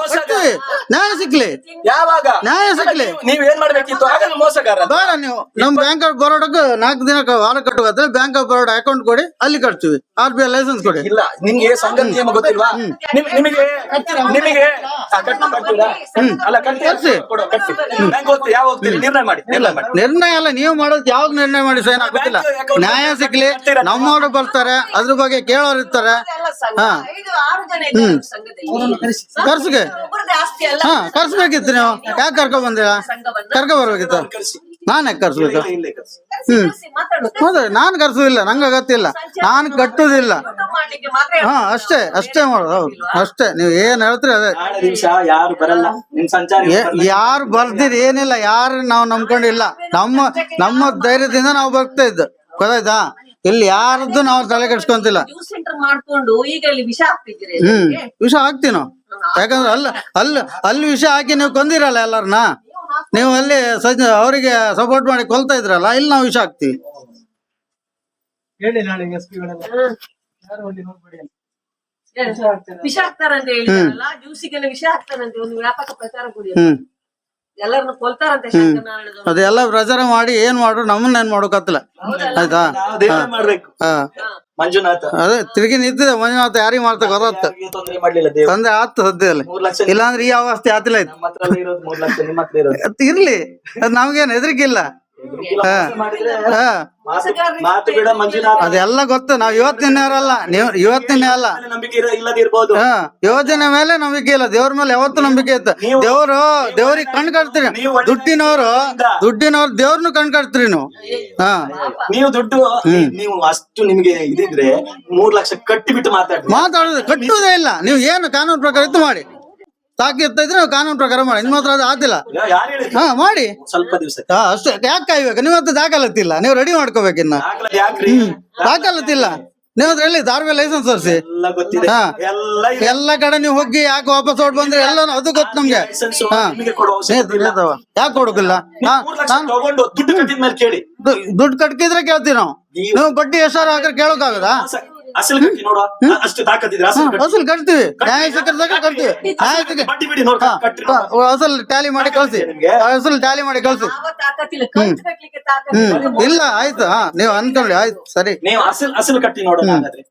B: ನ್ಯಾಯ ಸಿಕ್ಲಿ.
C: ಯಾವಾಗ?
B: ನ್ಯಾಯ ಸಿಕ್ಲಿ.
C: ನೀವ್ ಏನ್ ಮಾಡ್ಬೇಕಿತ್ತು? ಆಗಲ್ಲ ಮೋಸಗಾರ.
B: ಬೇಡ ನೀವು. ನಮ್ ಬ್ಯಾಂಕ್ ಆಫ್ ಬರೋಡಕ್ಕೆ ನಾಲ್ಕು ದಿನ ವಾರ ಕಟ್ಟುವ ಬ್ಯಾಂಕ್ ಆಫ್ ಬರೋಡ ಅಕೌಂಟ್ ಕೊಡಿ ಅಲ್ಲಿ ಕಟ್ತೀವಿ. ಆರ್ ಬಿ ಐ ಲೈಸೆನ್ಸ್ ಕೊಡಿ.
C: ಇಲ್ಲ ನಿಮ್ಗೆ ಸಂಘದ ನಿಯಮ ಗೊತ್ತಿಲ್ವಾ? ನಿಮಗೆ ನಿಮಗೆ ಅಲ್ಲ ಕಟ್ಟಿ ಕೊಡು, ಕಟ್ಟಿ ಯಾವ ನಿರ್ಣಯ ಮಾಡಿ ನಿರ್ಣಯ ಮಾಡಿ.
B: ನಿರ್ಣಯ ಅಲ್ಲ ನೀವು ಮಾಡೋದು ಯಾವಾಗ ನಿರ್ಣಯ ಮಾಡಿ? ಸಹ ಗೊತ್ತಿಲ್ಲ. ನ್ಯಾಯ
C: ಸಿಗ್ಲಿ
B: ನಮ್ಮವರು ಬರ್ತಾರೆ ಅದ್ರ ಬಗ್ಗೆ ಕೇಳೋರು ಇರ್ತಾರೆ. ಹಾ. ಕರ್ಸಿಗೆ.
A: ಆಸ್ತಿ ಅಲ್ಲ.
B: ಹಾ ಕರ್ಸ್ಬೇಕಿತ್ತು ನೀವು. ಯಾಕೆ ಕರ್ಕೊಂಡ್ ಬಂದಿರಾ? ಕರ್ಕೊ ಬರ್ಬೇಕಿತ್ತು.
C: ಕರ್ಸಿ.
B: ಯಾಕೆ ಕರ್ಸಬೇಕು
C: ಇಲ್ಲೇ ಕರ್ಸಿ.
B: ಹ್ಮ್.
A: ನಾನು
B: ಹೌದು ನಾನ್ ಕರ್ಸುದಿಲ್ಲ ನಂಗೆ ಅಗತ್ಯ ನಾನು ಕಟ್ಟುದಿಲ್ಲ. ಹಾ ಅಷ್ಟೇ ಅಷ್ಟೇ ಮಾಡೋದು ಹೌದು. ಅಷ್ಟೇ ನೀವು ಏನ್ ಹೇಳ್ತೀರಿ ಅದೇ.
C: ಯಾರು ಬರಲ್ಲ. ನಿಮ್ ಸಂಚಾರಿ
B: ಯಾರು ಬರ್ದಿರಿ ಏನಿಲ್ಲ ಯಾರು ನಾವು ನಂಬ್ಕೊಂಡಿಲ್ಲ. ನಮ್ಮ ನಮ್ಮ ಧೈರ್ಯದಿಂದ ನಾವು ಬರ್ತಾ ಇದ್ದು. ಗೊತ್ತಾಯ್ತಾ? ಇಲ್ಲಿ ಯಾರದ್ದು ನಾವು ತಲೆ ಕೆಡ್ಸ್ಕೊಂತಿಲ್ಲ.
A: ಮಾಡ್ಕೊಂಡು ಈಗ ಇಲ್ಲಿ ವಿಷ
B: ಹ್ಮ್ ವಿಷ ಹಾಕ್ತೀವಿ ನಾವು ಯಾಕಂದ್ರೆ ಅಲ್ಲ ಅಲ್ಲಿ ಅಲ್ಲಿ ವಿಷ ಹಾಕಿ ನೀವು ಕೊಂದಿರಲ್ಲ ಎಲ್ಲರನ್ನ? ನೀವು ಅಲ್ಲಿ ಸಜ್ಜ ಅವರಿಗೆ ಸಪೋರ್ಟ್ ಮಾಡಿ ಕೊಲ್ತಾ ಇದ್ರಲ್ಲ ಇಲ್ಲಿ ನಾವು ವಿಷ ಹಾಕ್ತಿವಿ.
E: ಹೇಳಿ ನಾಳೆ ಎಸ್ ಪಿಗಳೆಲ್ಲ. ಯಾರು ಅಲ್ಲಿ ನೋಡ್ಬೇಡಿ ಅಂತ.
A: ವಿಷ ಹಾಕ್ತಾರಂತ ಹೇಳಿದಾರಲ್ಲ ಜ್ಯೂಸಿಗೆಲ್ಲ ವಿಷ ಹಾಕ್ತಾರಂತೆ ಒಂದು ವ್ಯಾಪಕ ಪ್ರಚಾರ ಕೊಡಿ
B: ಹ್ಮ್.
A: ಎಲ್ಲರನ್ನು ಕೊಲ್ತಾರಂತೆ ಶಂಕರನಾರಾಯಣದವರು.
B: ಅದೆಲ್ಲ ಪ್ರಚಾರ ಮಾಡಿ ಏನ್ ಮಾಡ್ರು ನಮ್ಮನ್ನ ಏನ್ ಮಾಡೋಕತ್ತಲ್ಲ ಆಯ್ತಾ?
C: ಮಾಡ್ಬೇಕು.
B: ಹಾ.
C: ಮಂಜುನಾಥ.
B: ಅದೇ ತಿರುಗಿ ನಿಂತಿದೆ ಮಂಜುನಾಥ ಯಾರಿಗೆ ಮಾಡ್ತಾ ಗೊತ್ತಾಗ್ತ?
C: ಯಾರಿಗೂ ತೊಂದ್ರೆ ಮಾಡ್ಲಿಲ್ಲ ದೇವ್ರು.
B: ತಂದೆ ಆತು ಸದ್ಯದಲ್ಲಿ.
C: ಮೂರ್ ಲಕ್ಷ
B: ಇಲ್ಲಾಂದ್ರೆ ಈ ಅವಸ್ಥೆ ಆತಿಲ್ಲ ಇತ್ತು
C: ನಮ್ಮ ಹತ್ರ ಇರೋದು ಮೂರ್ ಲಕ್ಷ ನಿಮ್ಮ ಹತ್ರ ಇರೋದು.
B: ಅದ್ ಇರ್ಲಿ ಅದ್ ನಮ್ಗೇನ್ ಹೆದರಿಕಿಲ್ಲ ಅದೆಲ್ಲ ಗೊತ್ತು. ನಾವ್ ಇವತ್ತಿನವರಲ್ಲ ನೀವು ಇವತ್ತಿನ ಅಲ್ಲ ಯೋಜನೆ ಮೇಲೆ ನಂಬಿಕೆ ಇಲ್ಲ. ದೇವ್ರ ಮೇಲೆ ಯಾವತ್ತು ನಂಬಿಕೆ ಇತ್ತು. ದೇವ್ರು ದೇವ್ರಿಗೆ ಕಣ್ ಕಟ್ತೀರಿ ದುಡ್ಡಿನವ್ರು ದುಡ್ಡಿನವ್ರು ದೇವ್ರನ್ನು ಕಣ್ ಕಟ್ತೀರಿ ನೀವು. ಹಾ.
C: ನೀವು ದುಡ್ಡು ನೀವು ಅಷ್ಟು ನಿಮ್ಗೆ ಇದಿದ್ರೆ ಮೂರ್ ಲಕ್ಷ ಕಟ್ಟಿ ಬಿಟ್ಟು ಮಾತಾಡ್ರಿ
B: ಮಾತಾಡೋದು ಕಟ್ಟುವುದೇ ಇಲ್ಲ. ನೀವು ಏನು ಕಾನೂನು ಪ್ರಕಾರ ಇತ್ತು ಮಾಡಿ. ಸಾಕಿರ್ತಾ ಇದ್ರೆ ನೀವು ಕಾನೂನು ಪ್ರಕಾರ ಮಾಡಿ. ನಿಮ್ಮ ಹತ್ರ ಅದು
C: ಹೇಳಿದ್ರು
B: ಹಾ ಮಾಡಿ.
C: ಸ್ವಲ್ಪ ದಿವಸ
B: ಹಾ ಅಷ್ಟೇ. ಯಾಕೆ ಕಾಯ್ಬೇಕು? ನಿಮ್ಮ ಹತ್ರ ದಾಖಲತ್ತಿಲ್ಲ ನೀವು ರೆಡಿ ಮಾಡ್ಕೋಬೇಕಿನ್ನ
C: ಯಾಕ್ರಿ?
B: ದಾಖಲತ್ತಿಲ್ಲ ನೀವು ಅದ್ರಲ್ಲಿ ದಾರ್ವೆ ಲೈಸೆನ್ಸ್ ತೋರಿಸಿ.
C: ಎಲ್ಲ
B: ಹಾ.
C: ಎಲ್ಲ.
B: ಎಲ್ಲ ಕಡೆ ನೀವು ಹೋಗಿ ಯಾಕೆ ವಾಪಸ್ ಹೊಡ್ ಬಂದ್ರೆ ಎಲ್ಲ ಅದು ಗೊತ್ತು ನಮ್ಗೆ. ಹಾ. ಯಾಕೆ ಕೊಡಕಿಲ್ಲ?
C: ದುಡ್ಡು
B: ಕಟ್ಕಿದ್ರೆ ಕೇಳ್ತೀವಿ ನಾವು.
C: ನೀವು-
B: ಬಡ್ಡಿ ಎಷ್ಟಾರು ಹಾಕ್ರೆ ಕೇಳೋಕಾಗದಾ
C: ಅಸ- ಅಸಲು ಕಟ್ಟಿ ನೋಡ. ಅಷ್ಟು ತಾಕತ್ತಿದ್ರೆ ಅಸಲು ಕಟ್ಟಿ.
B: ಅಸಲ್ ಕಟ್ತೀವಿ. ನ್ಯಾಯ ಸಿಕ್ಕದಾಗ ಕಟ್ತೀವಿ. ನ್ಯಾಯ ಸಿಕ್ಕ
C: ಬಡ್ಡಿ ಬಿಡಿ ನೋಡ್.
B: ಹಾ,
C: ಕಟ್ಟಿ
B: ಹಾ, ಅಸಲ್ ಟ್ಯಾಲಿ ಮಾಡಿ ಕಳ್ಸಿ.
C: ನಿಮ್ಗೆ?
B: ಅಸಲ್ ಟ್ಯಾಲಿ ಮಾಡಿ ಕಳ್ಸಿ.
A: ಯಾವ ತಾಕತ್ತಿಲ್ಲ. ಕಂತು ಕಟ್ಲಿಕ್ಕೆ ತಾಕತ್ತಿಲ್ಲ
B: ಹ್ಮ್. ಇಲ್ಲ ಆಯ್ತು. ಹಾ ನೀವು ಅನ್ಕೊಳ್ಳಿ. ಆಯ್ತು. ಸರಿ.
C: ನೀವು ಅಸಲ್ ಅಸಲ್ ಕಟ್ಟಿ ನೋಡೋಣ ಹಾಗಾದ್ರೆ.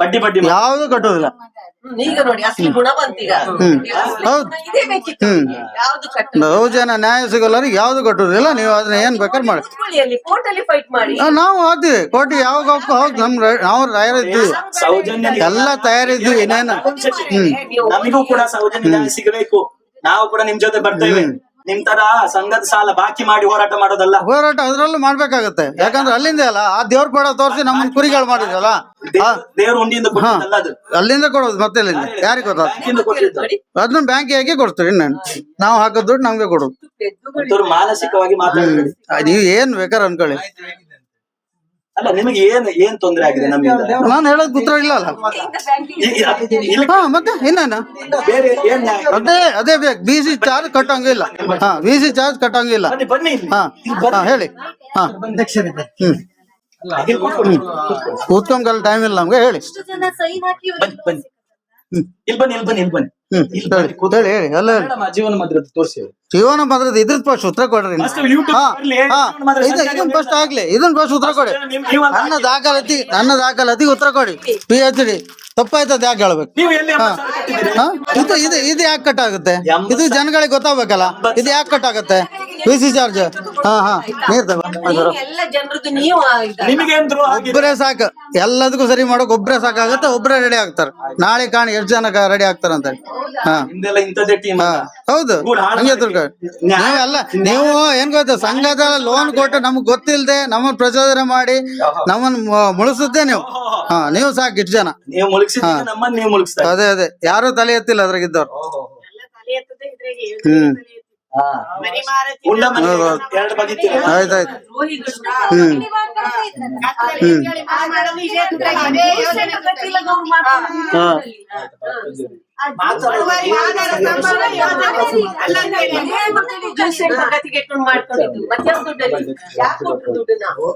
C: ಬಡ್ಡಿ ಬಡ್ಡಿ ಮಾಡಿ.
B: ಯಾವ್ದು ಕಟ್ಟೋದಿಲ್ಲ.
A: ಈಗ ನೋಡಿ ಅಸಲಿ ಗುಣ ಬಂತೀಗ
B: ಹ್ಮ್.
A: ಈಗ. ಅಸಲಿ
B: ಹೌದು.
A: ಗುಣ ಇದೇ ಬೇಕಿತ್ತು.
B: ಹ್ಮ್.
A: ಯಾವ್ದು ಕಟ್ಟ
B: ಬಹುಜನ ನ್ಯಾಯ ಸಿಗೋಲ್ಲರಿಗೆ ಯಾವ್ದು ಕಟ್ಟುದಿಲ್ಲ. ನೀವು ಅದನ್ನ ಏನ್ ಬೇಕಾದ್ರೆ ಮಾಡಿ.
A: ನಾವು ಅಲ್ಲಿ ಕೋರ್ಟ್ ಅಲ್ಲಿ ಫೈಟ್ ಮಾಡಿ.
B: ಆ, ನಾವು ಹೋಗ್ತೀವಿ ಕೋಟಿ ಯಾವಾಗ ಹೋಗ್ತಾ ಹೋಗಿ ನಮ್ ರ- ನಾವು ತಯಾರಿದ್ದೀವಿ
C: ಸೌಜನ್ಯ
B: ಎಲ್ಲ ತಯಾರಿದ್ವಿ ಇನ್ನೇನು? ಹ್ಮ್.
A: ನೀವು
C: ಕೂಡ ಸೌಜನ್ಯ ನ್ಯಾಯ ಸಿಗಬೇಕು. ನಾವು ಕೂಡ ನಿಮ್ ಜೊತೆ ಬರ್ತೇವೆ ತರ ಸಂಘದ ಸಾಲ ಬಾಕಿ ಮಾಡಿ ಹೋರಾಟ ಮಾಡೋದಲ್ಲ?
B: ಹೋರಾಟ ಅದ್ರಲ್ಲೂ ಮಾಡ್ಬೇಕಾಗತ್ತೆ. ಯಾಕಂದ್ರೆ ಅಲ್ಲಿಂದ ಅಲ್ಲ ಆ ದೇವ್ರ ಪಡ ತೋರಿಸಿ ನಮ್ಮನ್ನ ಕುರಿಗಳು ಮಾಡಿದ್ರಲ್ಲ.
C: ದೇವ್ರ ಉಂಡಿಯಿಂದ ಕೊಟ್ಟಿದ್ದಲ್ಲ ಅದು.
B: ಅಲ್ಲಿಂದ ಕೊಡೋದು ಮತ್ತೆ ಅಲ್ಲಿಂದ ಯಾರಿಗೆ ಗೊತ್ತಾಗ
C: ಬ್ಯಾಂಕಿಂದ ಕೊಟ್ಟಿದ್ದು
A: ನೋಡಿ
B: ಅದನ್ನ ಬ್ಯಾಂಕ್ ಹೇಗೆ ಕೊಡ್ತೀವಿ ನಾನು ನಾವು ಹಾಕೋದ್ ದುಡ್ಡು ನಮ್ಗೆ ಕೊಡೋದು.
C: ಮಾನಸಿಕವಾಗಿ
B: ಮಾತಾಡ್ತೀವಿ ನೀವು ಏನ್ ಬೇಕಾದ್ರೆ ಅನ್ಕೊಳ್ಳಿ.
C: ಅಲ್ಲ ನಿಮಗೆ ಏನ್ ಏನ್ ತೊಂದರೆ ಆಗಿದೆ ನಮ್ಮಿಂದ?
B: ನಾನು ಹೇಳೋದು ಉತ್ತರ ಇಲ್ಲ ಅಲ್ಲ.
C: ಇಲ್ಲಿ
B: ಹಾ ಮತ್ತೆ ಇನ್ನೇನು?
C: ಬೇರೆ ಏನ್ ನ್ಯಾಯ?
B: ಅದೇ ಅದೇ ಬೇಕು ಬಿ ಸಿ ಚಾರ್ಜ್ ಕಟ್ಟಂಗಿಲ್ಲ ಹಾ ಬಿ ಸಿ ಚಾರ್ಜ್ ಕಟ್ಟಂಗಿಲ್ಲ
C: ಬನ್ನಿ ಬನ್ನಿ ಇಲ್ಲಿ.
B: ಹಾ ಹಾ ಹೇಳಿ. ಹಾ. ಹ್ಮ್.
C: ಇಲ್ಲಿ ಕೂತ್ಕೊಳ್ಳಿ.
B: ಕೂತ್ಕೊಂಡ್ಕಲ್ ಟೈಮ್ ಇಲ್ಲ ನಮ್ಗೆ ಹೇಳಿ.
C: ಬನ್ನಿ ಬನ್ನಿ. ಇಲ್ಲಿ ಬನ್ನಿ ಇಲ್ಲಿ ಬನ್ನಿ ಇಲ್ಲಿ ಬನ್ನಿ.
B: ಹ್ಮ್. ಹೇಳಿ ಎಲ್ಲ ಹೇಳಿ
C: ಮೇಡಮ್, ಆ ಜೀವನ ಮದ್ರದ ತೋರಿಸಿ
B: ಜೀವನ ಮಾತ್ರದ ಇದ್ರ ಫಸ್ಟ್ ಉತ್ತರ ಕೊಡ್ರಿ ನೀವು. ಹಾ
C: ಬರ್ಲಿ,
B: ಹಾ.
C: ಜೀವನ ಮಾತ್ರ
B: ಇದು
C: ಸರ್ಕಾರಿ
B: ಫಸ್ಟ್ ಆಗ್ಲಿ ಇದನ್ ಫಸ್ಟ್ ಉತ್ತರ ಕೊಡಿ. ನನ್ನ ದಾಖಲಾತಿ ನನ್ನ ದಾಖಲಾತಿ ಉತ್ತರ ಕೊಡಿ. ಪಿ ಎಚ್ ಡಿ ತಪ್ಪಾಯ್ತದ ಯಾಕೆ ಹೇಳ್ಬೇಕು?
C: ನೀವು ಎಲ್ಲಿ
B: ಹಾ.
C: ಎಂಬತ್ತು ಸಾವಿರ ಕಟ್ಟಿದ್ದೀರಿ?
B: ಹಾ? ಇದು ಇದು ಇದು ಯಾಕೆ ಕಟ್ ಆಗುತ್ತೆ?
C: ಎಂಬತ್ತು
B: ಇದು ಜನಗಳಿಗೆ ಗೊತ್ತಾಗ್ಬೇಕಲ್ಲ? ಇದು ಯಾಕೆ ಕಟ್ ಆಗುತ್ತೆ? ಪಿ ಸಿ ಚಾರ್ಜ್ ಹಾ ಹಾ. ನೀರ್ ತಗೋ. ಅದರ.
A: ಎಲ್ಲ ಜನರದ್ದು ನೀವು ಇದ್ದಾರೆ.
C: ನಿಮಗೆ ಏನ್ ದ್ರೋಹ ಆಗಿದೆ?
B: ಒಬ್ಬರೇ ಸಾಕು. ಎಲ್ಲದಕ್ಕೂ ಸರಿ ಮಾಡೋಕ್ ಒಬ್ಬರೇ ಸಾಕಾಗತ್ತೆ ಒಬ್ಬರೇ ರೆಡಿ ಆಗ್ತಾರೆ. ನಾಳೆ ಕಾಣಿ ಎಷ್ಟು ಜನ ರೆಡಿ ಆಗ್ತಾರಂತ
C: ನಿಮ್ದೆಲ್ಲ ಇಂಥದ್ದೇ ಟೀಮ್
B: ಹಾ. ಹೌದು.
C: ಕೂಡ ಹಾಳು
B: ಹಂಗೆ ತಿಳ್ಕೊ.
C: ನ್ಯಾಯ-
B: ನೀವೆಲ್ಲ ನೀವು ಏನ್ ಗೊತ್ತಾ? ಸಂಘದ ಲೋನ್ ಕೊಟ್ಟು ನಮ್ಗ್ ಗೊತ್ತಿಲ್ದೆ ನಮ್ಮ ಪ್ರಚೋದನೆ ಮಾಡಿ ನಮ್ಮನ್ ಮ- ಮುಳುಸುತ್ತೆ ನೀವು. ಹಾ ನೀವು ಸಾಕು ಇಷ್ಟು ಜನ.
C: ನೀವು ಮುಳುಗಿಸಿದ್ರೆ ನಮ್ಮನ್ನ ನೀವು ಮುಳುಗಿಸ್ತಾ
B: ಅದೇ ಅದೇ. ಯಾರು ತಲೆ ಎತ್ತಿಲ್ಲ ಅದ್ರಾಗಿದ್ದವ್ರು
A: ಎಲ್ಲ ತಲೆ ಎತ್ತದೆ
B: ಹ್ಮ್.
A: ತಲೆ ಎತ್ತಿ. ಮಾರತಿ
C: ಉಂಡ ಮನೆ ಎರಡು
B: ಆಯ್ತಾಯ್ತು. ಹ್ಮ್
A: ನಾವು ಮಾಡ್ಕೊಂಡಿದ್ದು ಯಾವ ದುಡ್ಡಲ್ಲಿ ಯಾಕೆ
D: ದುಡ್ಡು ನಮ್ಗೆ.